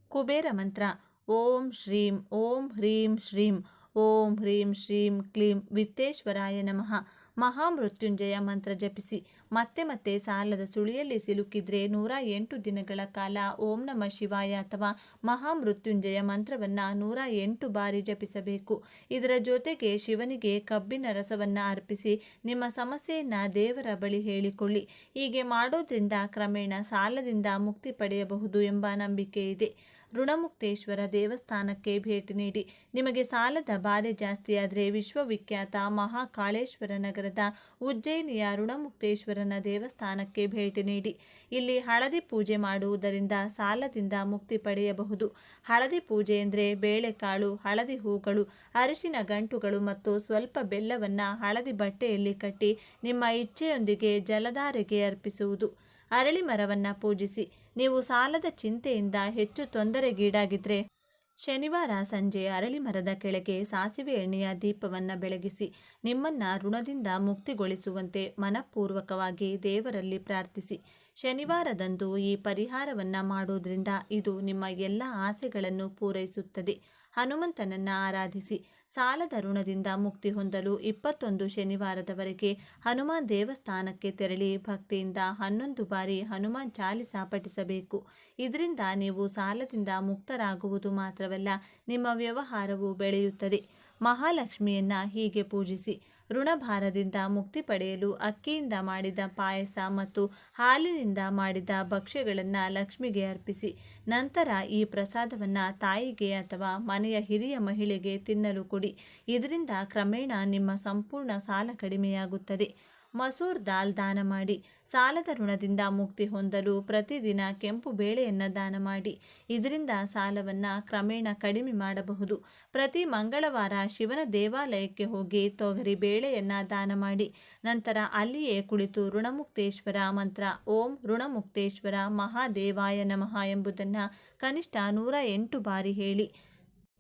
ಕುಬೇರ ಮಂತ್ರ, ಓಂ ಶ್ರೀಂ, ಓಂ ಹ್ರೀಂ ಶ್ರೀಂ, ಓಂ ಹ್ರೀಂ ಶ್ರೀಂ ಕ್ಲೀಂ ವಿತ್ತೇಶ್ವರಾಯ ನಮಃ. ಮಹಾಮೃತ್ಯುಂಜಯ ಮಂತ್ರ ಜಪಿಸಿ. ಮತ್ತೆ ಮತ್ತೆ ಸಾಲದ ಸುಳಿಯಲ್ಲಿ ಸಿಲುಕಿದ್ರೆ ನೂರ ಎಂಟು ದಿನಗಳ ಕಾಲ ಓಂ ನಮ ಶಿವಾಯ ಅಥವಾ ಮಹಾಮೃತ್ಯುಂಜಯ ಮಂತ್ರವನ್ನು ನೂರ ಎಂಟು ಬಾರಿ ಜಪಿಸಬೇಕು. ಇದರ ಜೊತೆಗೆ ಶಿವನಿಗೆ ಕಬ್ಬಿನ ರಸವನ್ನು ಅರ್ಪಿಸಿ ನಿಮ್ಮ ಸಮಸ್ಯೆಯನ್ನು ದೇವರ ಬಳಿ ಹೇಳಿಕೊಳ್ಳಿ. ಹೀಗೆ ಮಾಡೋದ್ರಿಂದ ಕ್ರಮೇಣ ಸಾಲದಿಂದ ಮುಕ್ತಿ ಪಡೆಯಬಹುದು ಎಂಬ ನಂಬಿಕೆ ಇದೆ. ಋಣಮುಕ್ತೇಶ್ವರ ದೇವಸ್ಥಾನಕ್ಕೆ ಭೇಟಿ ನೀಡಿ. ನಿಮಗೆ ಸಾಲದ ಬಾಧೆ ಜಾಸ್ತಿಯಾದರೆ ವಿಶ್ವವಿಖ್ಯಾತ ಮಹಾಕಾಳೇಶ್ವರ ನಗರದ ಉಜ್ಜಯಿನಿಯ ಋಣಮುಕ್ತೇಶ್ವರನ ದೇವಸ್ಥಾನಕ್ಕೆ ಭೇಟಿ ನೀಡಿ. ಇಲ್ಲಿ ಹಳದಿ ಪೂಜೆ ಮಾಡುವುದರಿಂದ ಸಾಲದಿಂದ ಮುಕ್ತಿ ಪಡೆಯಬಹುದು. ಹಳದಿ ಪೂಜೆ ಎಂದರೆ ಬೇಳೆಕಾಳು, ಹಳದಿ ಹೂಗಳು, ಅರಿಶಿನ ಗಂಟುಗಳು ಮತ್ತು ಸ್ವಲ್ಪ ಬೆಲ್ಲವನ್ನು ಹಳದಿ ಬಟ್ಟೆಯಲ್ಲಿ ಕಟ್ಟಿ ನಿಮ್ಮ ಇಚ್ಛೆಯೊಂದಿಗೆ ಜಲಧಾರೆಗೆ ಅರ್ಪಿಸುವುದು. ಅರಳಿ ಮರವನ್ನು ಪೂಜಿಸಿ. ನೀವು ಸಾಲದ ಚಿಂತೆಯಿಂದ ಹೆಚ್ಚು ತೊಂದರೆಗೀಡಾಗಿದ್ದರೆ ಶನಿವಾರ ಸಂಜೆ ಅರಳಿ ಮರದ ಕೆಳಗೆ ಸಾಸಿವೆ ಎಣ್ಣೆಯ ದೀಪವನ್ನು ಬೆಳಗಿಸಿ ನಿಮ್ಮನ್ನ ಋಣದಿಂದ ಮುಕ್ತಿಗೊಳಿಸುವಂತೆ ಮನಪೂರ್ವಕವಾಗಿ ದೇವರಲ್ಲಿ ಪ್ರಾರ್ಥಿಸಿ. ಶನಿವಾರದಂದು ಈ ಪರಿಹಾರವನ್ನು ಮಾಡುವುದರಿಂದ ಇದು ನಿಮ್ಮ ಎಲ್ಲ ಆಸೆಗಳನ್ನು ಪೂರೈಸುತ್ತದೆ. ಹನುಮಂತನನ್ನು ಆರಾಧಿಸಿ. ಸಾಲದ ಋಣದಿಂದ ಮುಕ್ತಿ ಹೊಂದಲು ಇಪ್ಪತ್ತೊಂದು ಶನಿವಾರದವರೆಗೆ ಹನುಮಾನ್ ದೇವಸ್ಥಾನಕ್ಕೆ ತೆರಳಿ ಭಕ್ತಿಯಿಂದ ಹನ್ನೊಂದು ಬಾರಿ ಹನುಮಾನ್ ಚಾಲಿಸ ಪಠಿಸಬೇಕು. ಇದರಿಂದ ನೀವು ಸಾಲದಿಂದ ಮುಕ್ತರಾಗುವುದು ಮಾತ್ರವಲ್ಲ, ನಿಮ್ಮ ವ್ಯವಹಾರವು ಬೆಳೆಯುತ್ತದೆ. ಮಹಾಲಕ್ಷ್ಮಿಯನ್ನ ಹೀಗೆ ಪೂಜಿಸಿ. ಋಣಭಾರದಿಂದ ಮುಕ್ತಿ ಪಡೆಯಲು ಅಕ್ಕಿಯಿಂದ ಮಾಡಿದ ಪಾಯಸ ಮತ್ತು ಹಾಲಿನಿಂದ ಮಾಡಿದ ಭಕ್ಷ್ಯಗಳನ್ನು ಲಕ್ಷ್ಮಿಗೆ ಅರ್ಪಿಸಿ, ನಂತರ ಈ ಪ್ರಸಾದವನ್ನು ತಾಯಿಗೆ ಅಥವಾ ಮನೆಯ ಹಿರಿಯ ಮಹಿಳೆಗೆ ತಿನ್ನಲು ಕೊಡಿ. ಇದರಿಂದ ಕ್ರಮೇಣ ನಿಮ್ಮ ಸಂಪೂರ್ಣ ಸಾಲ ಕಡಿಮೆಯಾಗುತ್ತದೆ. ಮಸೂರ್ ದಾಲ್ ದಾನ ಮಾಡಿ, ಸಾಲದ ಋಣದಿಂದ ಮುಕ್ತಿ ಹೊಂದಲು ಪ್ರತಿದಿನ ಕೆಂಪು ಬೇಳೆಯನ್ನು ದಾನ ಮಾಡಿ. ಇದರಿಂದ ಸಾಲವನ್ನು ಕ್ರಮೇಣ ಕಡಿಮೆ ಮಾಡಬಹುದು. ಪ್ರತಿ ಮಂಗಳವಾರ ಶಿವನ ದೇವಾಲಯಕ್ಕೆ ಹೋಗಿ ತೊಗರಿ ಬೇಳೆಯನ್ನು ದಾನ ಮಾಡಿ. ನಂತರ ಅಲ್ಲಿಯೇ ಕುಳಿತು ಋಣಮುಕ್ತೇಶ್ವರ ಮಂತ್ರ, ಓಂ ಋಣಮುಕ್ತೇಶ್ವರ ಮಹಾದೇವಾಯ ನಮಃ ಎಂಬುದನ್ನು ಕನಿಷ್ಠ ನೂರ ಎಂಟು ಬಾರಿ ಹೇಳಿ.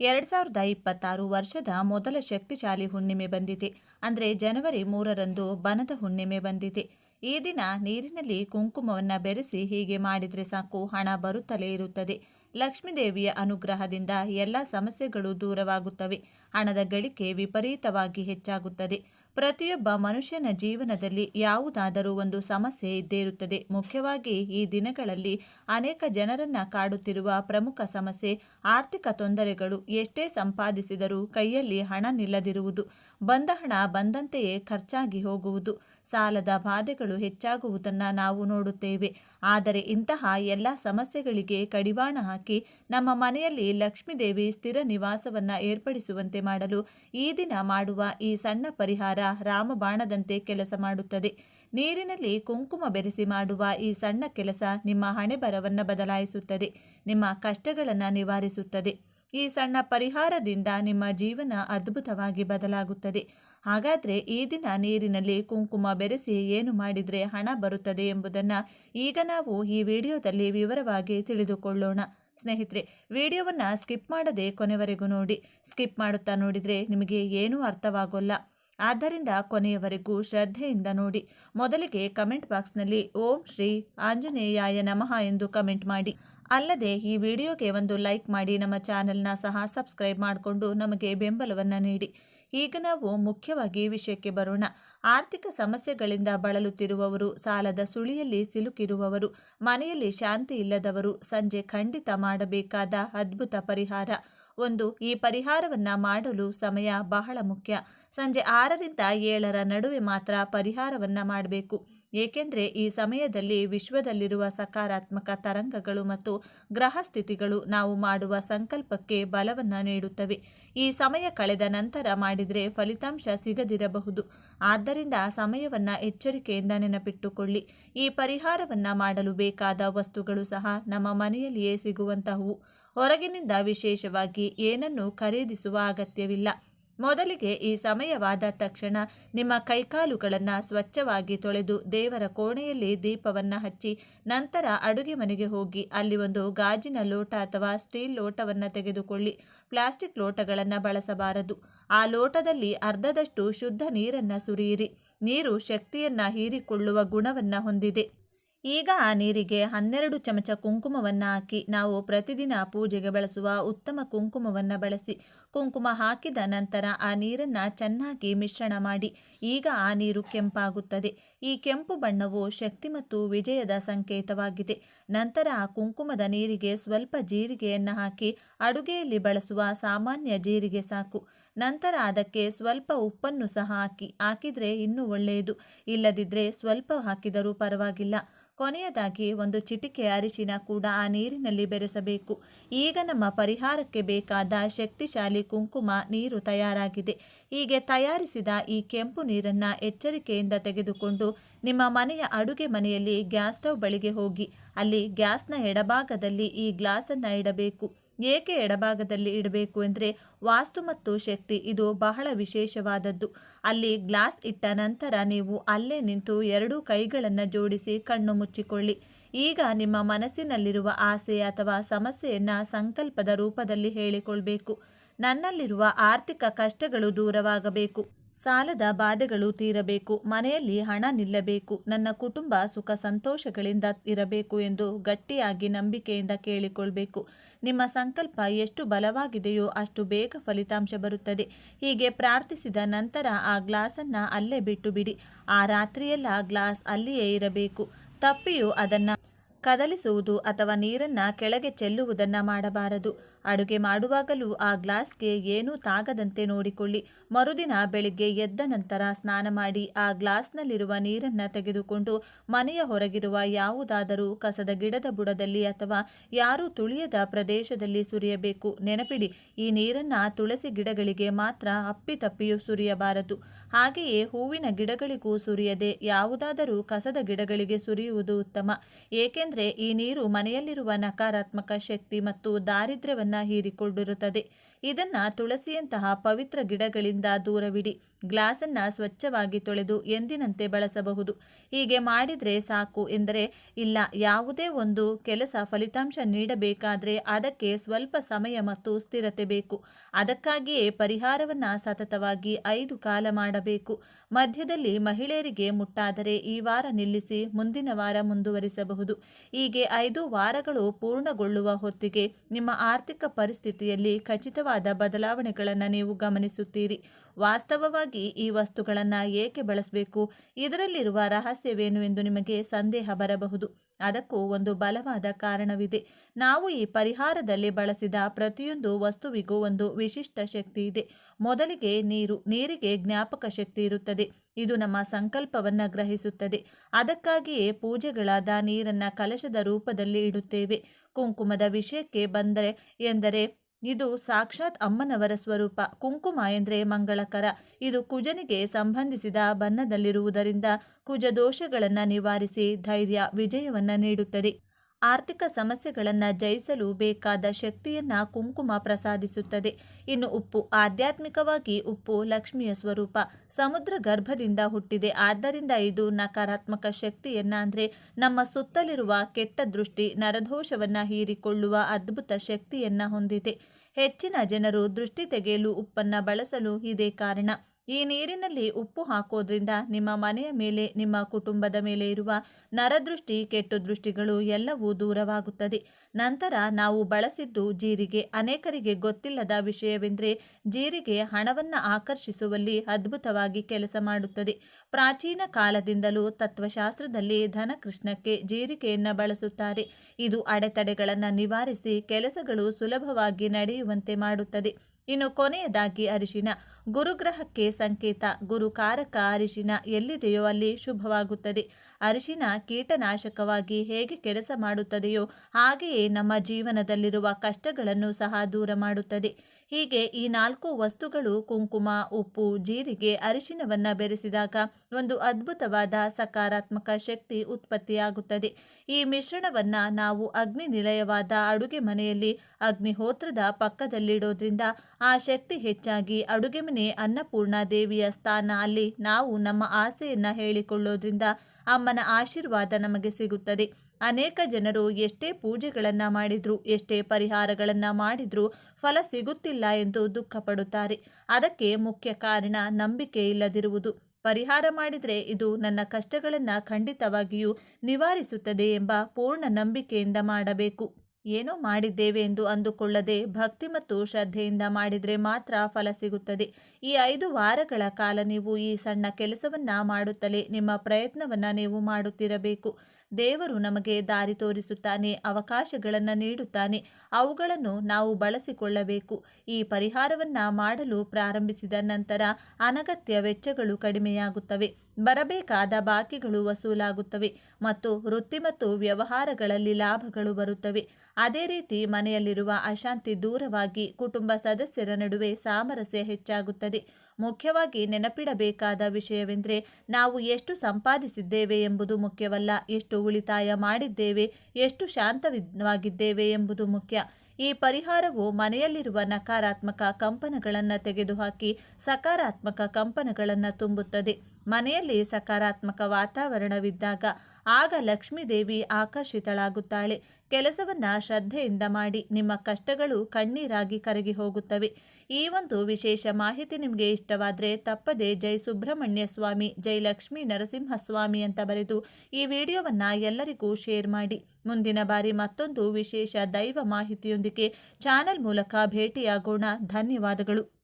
ಎರಡು ಸಾವಿರದ ಇಪ್ಪತ್ತಾರು ವರ್ಷದ ಮೊದಲ ಶಕ್ತಿಶಾಲಿ ಹುಣ್ಣಿಮೆ ಬಂದಿದೆ. ಅಂದರೆ ಜನವರಿ ಮೂರರಂದು ಬನದ ಹುಣ್ಣಿಮೆ ಬಂದಿದೆ. ಈ ದಿನ ನೀರಿನಲ್ಲಿ ಕುಂಕುಮವನ್ನು ಬೆರೆಸಿ ಹೀಗೆ ಮಾಡಿದರೆ ಸಾಕು, ಹಣ ಬರುತ್ತಲೇ ಇರುತ್ತದೆ. ಲಕ್ಷ್ಮೀದೇವಿಯ ಅನುಗ್ರಹದಿಂದ ಎಲ್ಲ ಸಮಸ್ಯೆಗಳು ದೂರವಾಗುತ್ತವೆ. ಹಣದ ಗಳಿಕೆ ವಿಪರೀತವಾಗಿ ಹೆಚ್ಚಾಗುತ್ತದೆ. ಪ್ರತಿಯೊಬ್ಬ ಮನುಷ್ಯನ ಜೀವನದಲ್ಲಿ ಯಾವುದಾದರೂ ಒಂದು ಸಮಸ್ಯೆ ಇದ್ದೇ ಇರುತ್ತದೆ ಮುಖ್ಯವಾಗಿ ಈ ದಿನಗಳಲ್ಲಿ ಅನೇಕ ಜನರನ್ನ ಕಾಡುತ್ತಿರುವ ಪ್ರಮುಖ ಸಮಸ್ಯೆ ಆರ್ಥಿಕ ತೊಂದರೆಗಳು. ಎಷ್ಟೇ ಸಂಪಾದಿಸಿದರೂ ಕೈಯಲ್ಲಿ ಹಣ ನಿಲ್ಲದಿರುವುದು. ಬಂದ ಹಣ ಬಂದಂತೆಯೇ ಖರ್ಚಾಗಿ ಹೋಗುವುದು. ಸಾಲದ ಬಾಧೆಗಳು ಹೆಚ್ಚಾಗುವುದನ್ನು ನಾವು ನೋಡುತ್ತೇವೆ. ಆದರೆ ಇಂತಹ ಎಲ್ಲ ಸಮಸ್ಯೆಗಳಿಗೆ ಕಡಿವಾಣ ಹಾಕಿ ನಮ್ಮ ಮನೆಯಲ್ಲಿ ಲಕ್ಷ್ಮೀದೇವಿ ಸ್ಥಿರ ನಿವಾಸವನ್ನು ಏರ್ಪಡಿಸುವಂತೆ ಮಾಡಲು ಈ ದಿನ ಮಾಡುವ ಈ ಸಣ್ಣ ಪರಿಹಾರ ರಾಮಬಾಣದಂತೆ ಕೆಲಸ ಮಾಡುತ್ತದೆ. ನೀರಿನಲ್ಲಿ ಕುಂಕುಮ ಬೆರೆಸಿ ಮಾಡುವ ಈ ಸಣ್ಣ ಕೆಲಸ ನಿಮ್ಮ ಹಣೆಬರವನ್ನು ಬದಲಾಯಿಸುತ್ತದೆ. ನಿಮ್ಮ ಕಷ್ಟಗಳನ್ನು ನಿವಾರಿಸುತ್ತದೆ. ಈ ಸಣ್ಣ ಪರಿಹಾರದಿಂದ ನಿಮ್ಮ ಜೀವನ ಅದ್ಭುತವಾಗಿ ಬದಲಾಗುತ್ತದೆ. ಹಾಗಾದರೆ ಈ ದಿನ ನೀರಿನಲ್ಲಿ ಕುಂಕುಮ ಬೆರೆಸಿ ಏನು ಮಾಡಿದರೆ ಹಣ ಬರುತ್ತದೆ ಎಂಬುದನ್ನು ಈಗ ನಾವು ಈ ವಿಡಿಯೋದಲ್ಲಿ ವಿವರವಾಗಿ ತಿಳಿದುಕೊಳ್ಳೋಣ. ಸ್ನೇಹಿತರೆ, ವಿಡಿಯೋವನ್ನು ಸ್ಕಿಪ್ ಮಾಡದೆ ಕೊನೆವರೆಗೂ ನೋಡಿ. ಸ್ಕಿಪ್ ಮಾಡುತ್ತಾ ನೋಡಿದರೆ ನಿಮಗೆ ಏನೂ ಅರ್ಥವಾಗೋಲ್ಲ. ಆದ್ದರಿಂದ ಕೊನೆಯವರೆಗೂ ಶ್ರದ್ಧೆಯಿಂದ ನೋಡಿ. ಮೊದಲಿಗೆ ಕಮೆಂಟ್ ಬಾಕ್ಸ್ನಲ್ಲಿ ಓಂ ಶ್ರೀ ಆಂಜನೇಯಾಯ ನಮಃ ಎಂದು ಕಮೆಂಟ್ ಮಾಡಿ. ಅಲ್ಲದೆ ಈ ವಿಡಿಯೋಗೆ ಒಂದು ಲೈಕ್ ಮಾಡಿ. ನಮ್ಮ ಚಾನೆಲ್ನ ಸಹ ಸಬ್ಸ್ಕ್ರೈಬ್ ಮಾಡಿಕೊಂಡು ನಮಗೆ ಬೆಂಬಲವನ್ನು ನೀಡಿ. ಈಗ ನಾವು ಮುಖ್ಯವಾಗಿ ವಿಷಯಕ್ಕೆ ಬರೋಣ. ಆರ್ಥಿಕ ಸಮಸ್ಯೆಗಳಿಂದ ಬಳಲುತ್ತಿರುವವರು, ಸಾಲದ ಸುಳಿಯಲ್ಲಿ ಸಿಲುಕಿರುವವರು, ಮನೆಯಲ್ಲಿ ಶಾಂತಿ ಇಲ್ಲದವರು ಸಂಜೆ ಖಂಡಿತ ಮಾಡಬೇಕಾದ ಅದ್ಭುತ ಪರಿಹಾರ. ಒಂದು, ಈ ಪರಿಹಾರವನ್ನು ಮಾಡಲು ಸಮಯ ಬಹಳ ಮುಖ್ಯ. ಸಂಜೆ ಆರರಿಂದ ಏಳರ ನಡುವೆ ಮಾತ್ರ ಪರಿಹಾರವನ್ನು ಮಾಡಬೇಕು. ಏಕೆಂದರೆ ಈ ಸಮಯದಲ್ಲಿ ವಿಶ್ವದಲ್ಲಿರುವ ಸಕಾರಾತ್ಮಕ ತರಂಗಗಳು ಮತ್ತು ಗ್ರಹ ಸ್ಥಿತಿಗಳು ನಾವು ಮಾಡುವ ಸಂಕಲ್ಪಕ್ಕೆ ಬಲವನ್ನು ನೀಡುತ್ತವೆ. ಈ ಸಮಯ ಕಳೆದ ನಂತರ ಮಾಡಿದರೆ ಫಲಿತಾಂಶ ಸಿಗದಿರಬಹುದು. ಆದ್ದರಿಂದ ಸಮಯವನ್ನು ಎಚ್ಚರಿಕೆಯಿಂದ ನೆನಪಿಟ್ಟುಕೊಳ್ಳಿ. ಈ ಪರಿಹಾರವನ್ನು ಮಾಡಲು ಬೇಕಾದ ವಸ್ತುಗಳು ಸಹ ನಮ್ಮ ಮನೆಯಲ್ಲಿಯೇ ಸಿಗುವಂತಹವು. ಹೊರಗಿನಿಂದ ವಿಶೇಷವಾಗಿ ಏನನ್ನು ಖರೀದಿಸುವ ಅಗತ್ಯವಿಲ್ಲ. ಮೊದಲಿಗೆ ಈ ಸಮಯವಾದ ತಕ್ಷಣ ನಿಮ್ಮ ಕೈಕಾಲುಗಳನ್ನು ಸ್ವಚ್ಛವಾಗಿ ತೊಳೆದು ದೇವರ ಕೋಣೆಯಲ್ಲಿ ದೀಪವನ್ನು ಹಚ್ಚಿ ನಂತರ ಅಡುಗೆ ಮನೆಗೆ ಹೋಗಿ ಅಲ್ಲಿ ಒಂದು ಗಾಜಿನ ಲೋಟ ಅಥವಾ ಸ್ಟೀಲ್ ಲೋಟವನ್ನು ತೆಗೆದುಕೊಳ್ಳಿ. ಪ್ಲಾಸ್ಟಿಕ್ ಲೋಟಗಳನ್ನು ಬಳಸಬಾರದು. ಆ ಲೋಟದಲ್ಲಿ ಅರ್ಧದಷ್ಟು ಶುದ್ಧ ನೀರನ್ನು ಸುರಿಯಿರಿ. ನೀರು ಶಕ್ತಿಯನ್ನು ಹೀರಿಕೊಳ್ಳುವ ಗುಣವನ್ನು ಹೊಂದಿದೆ. ಈಗ ಆ ನೀರಿಗೆ ಹನ್ನೆರಡು ಚಮಚ ಕುಂಕುಮವನ್ನು ಹಾಕಿ ನಾವು ಪ್ರತಿದಿನ ಪೂಜೆಗೆ ಬಳಸುವ ಉತ್ತಮ ಕುಂಕುಮವನ್ನು ಬಳಸಿ ಕುಂಕುಮ ಹಾಕಿದ ನಂತರ ಆ ನೀರನ್ನು ಚೆನ್ನಾಗಿ ಮಿಶ್ರಣ ಮಾಡಿ ಈಗ ಆ ನೀರು ಕೆಂಪಾಗುತ್ತದೆ. ಈ ಕೆಂಪು ಬಣ್ಣವು ಶಕ್ತಿ ಮತ್ತು ವಿಜಯದ ಸಂಕೇತವಾಗಿದೆ. ನಂತರ ಆ ಕುಂಕುಮದ ನೀರಿಗೆ ಸ್ವಲ್ಪ ಜೀರಿಗೆಯನ್ನು ಹಾಕಿ ಅಡುಗೆಯಲ್ಲಿ ಬಳಸುವ ಸಾಮಾನ್ಯ ಜೀರಿಗೆ ಸಾಕು. ನಂತರ ಅದಕ್ಕೆ ಸ್ವಲ್ಪ ಉಪ್ಪನ್ನು ಸಹ ಹಾಕಿ, ಹಾಕಿದರೆ ಇನ್ನೂ ಒಳ್ಳೆಯದು. ಇಲ್ಲದಿದ್ದರೆ ಸ್ವಲ್ಪ ಹಾಕಿದರೂ ಪರವಾಗಿಲ್ಲ. ಕೊನೆಯದಾಗಿ ಒಂದು ಚಿಟಿಕೆ ಅರಿಶಿನ ಕೂಡ ಆ ನೀರಿನಲ್ಲಿ ಬೆರೆಸಬೇಕು. ಈಗ ನಮ್ಮ ಪರಿಹಾರಕ್ಕೆ ಬೇಕಾದ ಶಕ್ತಿಶಾಲಿ ಕುಂಕುಮ ನೀರು ತಯಾರಾಗಿದೆ. ಹೀಗೆ ತಯಾರಿಸಿದ ಈ ಕೆಂಪು ನೀರನ್ನು ಎಚ್ಚರಿಕೆಯಿಂದ ತೆಗೆದುಕೊಂಡು ನಿಮ್ಮ ಮನೆಯ ಅಡುಗೆ ಮನೆಯಲ್ಲಿ ಗ್ಯಾಸ್ ಸ್ಟವ್ ಬಳಿಗೆ ಹೋಗಿ, ಅಲ್ಲಿ ಗ್ಯಾಸ್ನ ಎಡಭಾಗದಲ್ಲಿ ಈ ಗ್ಲಾಸನ್ನು ಇಡಬೇಕು. ಏಕೆ ಎಡಭಾಗದಲ್ಲಿ ಇಡಬೇಕು ಅಂದರೆ ವಾಸ್ತು ಮತ್ತು ಶಕ್ತಿ ಇದು ಬಹಳ ವಿಶೇಷವಾದದ್ದು. ಅಲ್ಲಿ ಗ್ಲಾಸ್ ಇಟ್ಟ ನಂತರ ನೀವು ಅಲ್ಲೇ ನಿಂತು ಎರಡೂ ಕೈಗಳನ್ನು ಜೋಡಿಸಿ ಕಣ್ಣು ಮುಚ್ಚಿಕೊಳ್ಳಿ. ಈಗ ನಿಮ್ಮ ಮನಸ್ಸಿನಲ್ಲಿರುವ ಆಸೆ ಅಥವಾ ಸಮಸ್ಯೆಯನ್ನು ಸಂಕಲ್ಪದ ರೂಪದಲ್ಲಿ ಹೇಳಿಕೊಳ್ಬೇಕು. ನನ್ನಲ್ಲಿರುವ ಆರ್ಥಿಕ ಕಷ್ಟಗಳು ದೂರವಾಗಬೇಕು. ಸಾಲದ ಬಾಧೆಗಳು ತೀರಬೇಕು, ಮನೆಯಲ್ಲಿ ಹಣ ನಿಲ್ಲಬೇಕು, ನನ್ನ ಕುಟುಂಬ ಸುಖ ಸಂತೋಷಗಳಿಂದ ಇರಬೇಕು ಎಂದು ಗಟ್ಟಿಯಾಗಿ ನಂಬಿಕೆಯಿಂದ ಕೇಳಿಕೊಳ್ಬೇಕು. ನಿಮ್ಮ ಸಂಕಲ್ಪ ಎಷ್ಟು ಬಲವಾಗಿದೆಯೋ ಅಷ್ಟು ಬೇಗ ಫಲಿತಾಂಶ ಬರುತ್ತದೆ. ಹೀಗೆ ಪ್ರಾರ್ಥಿಸಿದ ನಂತರ ಆ ಗ್ಲಾಸನ್ನು ಅಲ್ಲೇ ಬಿಟ್ಟು ಬಿಡಿ ಆ ರಾತ್ರಿಯೆಲ್ಲ ಗ್ಲಾಸ್ ಅಲ್ಲಿಯೇ ಇರಬೇಕು. ತಪ್ಪಿಯು ಅದನ್ನು ಕದಲಿಸುವುದು ಅಥವಾ ನೀರನ್ನು ಕೆಳಗೆ ಚೆಲ್ಲುವುದನ್ನು ಮಾಡಬಾರದು. ಅಡುಗೆ ಮಾಡುವಾಗಲೂ ಆ ಗ್ಲಾಸ್ಗೆ ಏನೂ ತಾಗದಂತೆ ನೋಡಿಕೊಳ್ಳಿ. ಮರುದಿನ ಬೆಳಿಗ್ಗೆ ಎದ್ದ ನಂತರ ಸ್ನಾನ ಮಾಡಿ ಆ ಗ್ಲಾಸ್ನಲ್ಲಿರುವ ನೀರನ್ನು ತೆಗೆದುಕೊಂಡು ಮನೆಯ ಹೊರಗಿರುವ ಯಾವುದಾದರೂ ಕಸದ ಗಿಡದ ಬುಡದಲ್ಲಿ ಅಥವಾ ಯಾರೂ ತುಳಿಯದ ಪ್ರದೇಶದಲ್ಲಿ ಸುರಿಯಬೇಕು. ನೆನಪಿಡಿ, ಈ ನೀರನ್ನು ತುಳಸಿ ಗಿಡಗಳಿಗೆ ಮಾತ್ರ ಅಪ್ಪಿತಪ್ಪಿಯೂ ಸುರಿಯಬಾರದು. ಹಾಗೆಯೇ ಹೂವಿನ ಗಿಡಗಳಿಗೂ ಸುರಿಯದೆ ಯಾವುದಾದರೂ ಕಸದ ಗಿಡಗಳಿಗೆ ಸುರಿಯುವುದು ಉತ್ತಮ. ಏಕೆಂದರೆ ಈ ನೀರು ಮನೆಯಲ್ಲಿರುವ ನಕಾರಾತ್ಮಕ ಶಕ್ತಿ ಮತ್ತು ದಾರಿದ್ರ್ಯವನ್ನ ಹೀರಿಕೊಂಡಿರುತ್ತದೆ ಇದನ್ನ ತುಳಸಿಯಂತಹ ಪವಿತ್ರ ಗಿಡಗಳಿಂದ ದೂರವಿಡಿ. ಗ್ಲಾಸನ್ನು ಸ್ವಚ್ಛವಾಗಿ ತೊಳೆದು ಎಂದಿನಂತೆ ಬಳಸಬಹುದು. ಹೀಗೆ ಮಾಡಿದರೆ ಸಾಕು ಎಂದರೆ ಇಲ್ಲ, ಯಾವುದೇ ಒಂದು ಕೆಲಸ ಫಲಿತಾಂಶ ನೀಡಬೇಕಾದರೆ ಅದಕ್ಕೆ ಸ್ವಲ್ಪ ಸಮಯ ಮತ್ತು ಸ್ಥಿರತೆ ಬೇಕು. ಅದಕ್ಕಾಗಿಯೇ ಪರಿಹಾರವನ್ನು ಸತತವಾಗಿ ಐದು ಕಾಲ ಮಾಡಬೇಕು. ಮಧ್ಯದಲ್ಲಿ ಮಹಿಳೆಯರಿಗೆ ಮುಟ್ಟಾದರೆ ಈ ವಾರ ನಿಲ್ಲಿಸಿ ಮುಂದಿನ ವಾರ ಮುಂದುವರಿಸಬಹುದು. ಹೀಗೆ ಐದು ವಾರಗಳು ಪೂರ್ಣಗೊಳ್ಳುವ ಹೊತ್ತಿಗೆ ನಿಮ್ಮ ಆರ್ಥಿಕ ಪರಿಸ್ಥಿತಿಯಲ್ಲಿ ಖಚಿತವಾದ ಬದಲಾವಣೆಗಳನ್ನು ನೀವು ಗಮನಿಸುತ್ತೀರಿ. ವಾಸ್ತವವಾಗಿ ಈ ವಸ್ತುಗಳನ್ನು ಏಕೆ ಬಳಸಬೇಕು? ಇದರಲ್ಲಿರುವ ರಹಸ್ಯವೇನು ಎಂದು ನಿಮಗೆ ಸಂದೇಹ ಬರಬಹುದು. ಅದಕ್ಕೂ ಒಂದು ಬಲವಾದ ಕಾರಣವಿದೆ. ನಾವು ಈ ಪರಿಹಾರದಲ್ಲಿ ಬಳಸಿದ ಪ್ರತಿಯೊಂದು ವಸ್ತುವಿಗೂ ಒಂದು ವಿಶಿಷ್ಟ ಶಕ್ತಿ ಇದೆ. ಮೊದಲಿಗೆ ನೀರು, ನೀರಿಗೆ ಜ್ಞಾಪಕ ಶಕ್ತಿ ಇರುತ್ತದೆ. ಇದು ನಮ್ಮ ಸಂಕಲ್ಪವನ್ನು ಗ್ರಹಿಸುತ್ತದೆ. ಅದಕ್ಕಾಗಿಯೇ ಪೂಜೆಗಳಾದ ನೀರನ್ನು ಕಲಶದ ರೂಪದಲ್ಲಿ ಇಡುತ್ತೇವೆ. ಕುಂಕುಮದ ವಿಷಯಕ್ಕೆ ಬಂದರೆ ಎಂದರೆ ಇದು ಸಾಕ್ಷಾತ್ ಅಮ್ಮನವರ ಸ್ವರೂಪ. ಕುಂಕುಮ ಎಂದರೆ ಮಂಗಳಕರ. ಇದು ಕುಜನಿಗೆ ಸಂಬಂಧಿಸಿದ ಬಣ್ಣದಲ್ಲಿರುವುದರಿಂದ ಕುಜ ದೋಷಗಳನ್ನು ನಿವಾರಿಸಿ ಧೈರ್ಯ, ವಿಜಯವನ್ನು ನೀಡುತ್ತದೆ. ಆರ್ಥಿಕ ಸಮಸ್ಯೆಗಳನ್ನು ಜಯಿಸಲು ಬೇಕಾದ ಶಕ್ತಿಯನ್ನ ಕುಂಕುಮ ಪ್ರಸಾದಿಸುತ್ತದೆ. ಇನ್ನು ಉಪ್ಪು, ಆಧ್ಯಾತ್ಮಿಕವಾಗಿ ಉಪ್ಪು ಲಕ್ಷ್ಮಿಯ ಸ್ವರೂಪ. ಸಮುದ್ರ ಗರ್ಭದಿಂದ ಹುಟ್ಟಿದೆ. ಆದ್ದರಿಂದ ಇದು ನಕಾರಾತ್ಮಕ ಶಕ್ತಿಯನ್ನ ಅಂದರೆ ನಮ್ಮ ಸುತ್ತಲಿರುವ ಕೆಟ್ಟ ದೃಷ್ಟಿ, ನರದೋಷವನ್ನು ಹೀರಿಕೊಳ್ಳುವ ಅದ್ಭುತ ಶಕ್ತಿಯನ್ನ ಹೊಂದಿದೆ. ಹೆಚ್ಚಿನ ಜನರು ದೃಷ್ಟಿ ತೆಗೆಯಲು ಉಪ್ಪನ್ನು ಬಳಸಲು ಇದೇ ಕಾರಣ. ಈ ನೀರಿನಲ್ಲಿ ಉಪ್ಪು ಹಾಕೋದ್ರಿಂದ ನಿಮ್ಮ ಮನೆಯ ಮೇಲೆ, ನಿಮ್ಮ ಕುಟುಂಬದ ಮೇಲೆ ಇರುವ ನರದೃಷ್ಟಿ ಕೆಟ್ಟು ದೃಷ್ಟಿಗಳು ಎಲ್ಲವೂ ದೂರವಾಗುತ್ತದೆ. ನಂತರ ನಾವು ಬಳಸಿದ್ದು ಜೀರಿಗೆ. ಅನೇಕರಿಗೆ ಗೊತ್ತಿಲ್ಲದ ವಿಷಯವೆಂದರೆ ಜೀರಿಗೆ ಹಣವನ್ನು ಆಕರ್ಷಿಸುವಲ್ಲಿ ಅದ್ಭುತವಾಗಿ ಕೆಲಸ ಮಾಡುತ್ತದೆ. ಪ್ರಾಚೀನ ಕಾಲದಿಂದಲೂ ತತ್ವಶಾಸ್ತ್ರದಲ್ಲಿ ಧನಕೃಷ್ಣಕ್ಕೆ ಜೀರಿಗೆಯನ್ನು ಬಳಸುತ್ತಾರೆ. ಇದು ಅಡೆತಡೆಗಳನ್ನು ನಿವಾರಿಸಿ ಕೆಲಸಗಳು ಸುಲಭವಾಗಿ ನಡೆಯುವಂತೆ ಮಾಡುತ್ತದೆ. ಇನ್ನು ಕೊನೆಯದಾಗಿ ಅರಿಶಿನ. ಗುರುಗ್ರಹಕ್ಕೆ ಸಂಕೇತ. ಗುರುಕಾರಕ ಅರಿಶಿನ ಎಲ್ಲಿದೆಯೋ ಅಲ್ಲಿ ಶುಭವಾಗುತ್ತದೆ. ಅರಿಶಿನ ಕೀಟನಾಶಕವಾಗಿ ಹೇಗೆ ಕೆಲಸ ಮಾಡುತ್ತದೆಯೋ ಹಾಗೆಯೇ ನಮ್ಮ ಜೀವನದಲ್ಲಿರುವ ಕಷ್ಟಗಳನ್ನು ಸಹ ದೂರ ಮಾಡುತ್ತದೆ. ಹೀಗೆ ಈ ನಾಲ್ಕು ವಸ್ತುಗಳು ಕುಂಕುಮ, ಉಪ್ಪು, ಜೀರಿಗೆ ಅರಿಶಿನವನ್ನು ಬೆರೆಸಿದಾಗ ಒಂದು ಅದ್ಭುತವಾದ ಸಕಾರಾತ್ಮಕ ಶಕ್ತಿ ಉತ್ಪತ್ತಿಯಾಗುತ್ತದೆ. ಈ ಮಿಶ್ರಣವನ್ನ ನಾವು ಅಗ್ನಿ ನಿಲಯವಾದ ಅಡುಗೆ ಮನೆಯಲ್ಲಿ ಅಗ್ನಿಹೋತ್ರದ ಪಕ್ಕದಲ್ಲಿಡೋದ್ರಿಂದ ಆ ಶಕ್ತಿ ಹೆಚ್ಚಾಗಿ ಅಡುಗೆ ಮನೆ ಅನ್ನಪೂರ್ಣ ದೇವಿಯ ಸ್ಥಾನ ಅಲ್ಲಿ ನಾವು ನಮ್ಮ ಆಸೆಯನ್ನು ಹೇಳಿಕೊಳ್ಳೋದ್ರಿಂದ ಅಮ್ಮನ ಆಶೀರ್ವಾದ ನಮಗೆ ಸಿಗುತ್ತದೆ. ಅನೇಕ ಜನರು ಎಷ್ಟೇ ಪೂಜೆಗಳನ್ನು ಮಾಡಿದ್ರು, ಎಷ್ಟೇ ಪರಿಹಾರಗಳನ್ನು ಮಾಡಿದರೂ ಫಲ ಸಿಗುತ್ತಿಲ್ಲ ಎಂದು ದುಃಖಪಡುತ್ತಾರೆ. ಅದಕ್ಕೆ ಮುಖ್ಯ ಕಾರಣ ನಂಬಿಕೆ ಇಲ್ಲದಿರುವುದು. ಪರಿಹಾರ ಮಾಡಿದರೆ ಇದು ನನ್ನ ಕಷ್ಟಗಳನ್ನು ಖಂಡಿತವಾಗಿಯೂ ನಿವಾರಿಸುತ್ತದೆ ಎಂಬ ಪೂರ್ಣ ನಂಬಿಕೆಯಿಂದ ಮಾಡಬೇಕು. ಏನೋ ಮಾಡಿದ್ದೇವೆ ಎಂದು ಅಂದುಕೊಳ್ಳದೆ ಭಕ್ತಿ ಮತ್ತು ಶ್ರದ್ಧೆಯಿಂದ ಮಾಡಿದರೆ ಮಾತ್ರ ಫಲ ಸಿಗುತ್ತದೆ. ಈ ಐದು ವಾರಗಳ ಕಾಲ ನೀವು ಈ ಸಣ್ಣ ಕೆಲಸವನ್ನು ಮಾಡುತ್ತಲೇ ನಿಮ್ಮ ಪ್ರಯತ್ನವನ್ನು ನೀವು ಮಾಡುತ್ತಿರಬೇಕು. ದೇವರು ನಮಗೆ ದಾರಿ ತೋರಿಸುತ್ತಾನೆ, ಅವಕಾಶಗಳನ್ನು ನೀಡುತ್ತಾನೆ, ಅವುಗಳನ್ನು ನಾವು ಬಳಸಿಕೊಳ್ಳಬೇಕು. ಈ ಪರಿಹಾರವನ್ನು ಮಾಡಲು ಪ್ರಾರಂಭಿಸಿದ ನಂತರ ಅನಗತ್ಯ ವೆಚ್ಚಗಳು ಕಡಿಮೆಯಾಗುತ್ತವೆ, ಬರಬೇಕಾದ ಬಾಕಿಗಳು ವಸೂಲಾಗುತ್ತವೆ ಮತ್ತು ವೃತ್ತಿ ಮತ್ತು ವ್ಯವಹಾರಗಳಲ್ಲಿ ಲಾಭಗಳು ಬರುತ್ತವೆ. ಅದೇ ರೀತಿ ಮನೆಯಲ್ಲಿರುವ ಅಶಾಂತಿ ದೂರವಾಗಿ ಕುಟುಂಬ ಸದಸ್ಯರ ನಡುವೆ ಸಾಮರಸ್ಯ ಹೆಚ್ಚಾಗುತ್ತದೆ. ಮುಖ್ಯವಾಗಿ ನೆನಪಿಡಬೇಕಾದ ವಿಷಯವೆಂದರೆ ನಾವು ಎಷ್ಟು ಸಂಪಾದಿಸಿದ್ದೇವೆ ಎಂಬುದು ಮುಖ್ಯವಲ್ಲ, ಎಷ್ಟು ಉಳಿತಾಯ ಮಾಡಿದ್ದೇವೆ, ಎಷ್ಟು ಶಾಂತವಾಗಿದ್ದೇವೆ ಎಂಬುದು ಮುಖ್ಯ. ಈ ಪರಿಹಾರವು ಮನೆಯಲ್ಲಿರುವ ನಕಾರಾತ್ಮಕ ಕಂಪನಗಳನ್ನು ತೆಗೆದುಹಾಕಿ ಸಕಾರಾತ್ಮಕ ಕಂಪನಗಳನ್ನು ತುಂಬುತ್ತದೆ. ಮನೆಯಲ್ಲಿ ಸಕಾರಾತ್ಮಕ ವಾತಾವರಣವಿದ್ದಾಗ ಆಗ ಲಕ್ಷ್ಮೀದೇವಿ ಆಕರ್ಷಿತಳಾಗುತ್ತಾಳೆ. ಕೆಲಸವನ್ನ ಶ್ರದ್ಧೆಯಿಂದ ಮಾಡಿ, ನಿಮ್ಮ ಕಷ್ಟಗಳು ಕಣ್ಣೀರಾಗಿ ಕರಗಿ ಹೋಗುತ್ತವೆ. ಈ ಒಂದು ವಿಶೇಷ ಮಾಹಿತಿ ನಿಮಗೆ ಇಷ್ಟವಾದರೆ ತಪ್ಪದೆ ಜೈ ಸುಬ್ರಹ್ಮಣ್ಯ ಸ್ವಾಮಿ, ಜೈ ಲಕ್ಷ್ಮೀ ನರಸಿಂಹಸ್ವಾಮಿ ಅಂತ ಬರೆದು ಈ ವಿಡಿಯೋವನ್ನು ಎಲ್ಲರಿಗೂ ಶೇರ್ ಮಾಡಿ. ಮುಂದಿನ ಬಾರಿ ಮತ್ತೊಂದು ವಿಶೇಷ ದೈವ ಮಾಹಿತಿಯೊಂದಿಗೆ ಚಾನೆಲ್ ಮೂಲಕ ಭೇಟಿಯಾಗೋಣ. ಧನ್ಯವಾದಗಳು.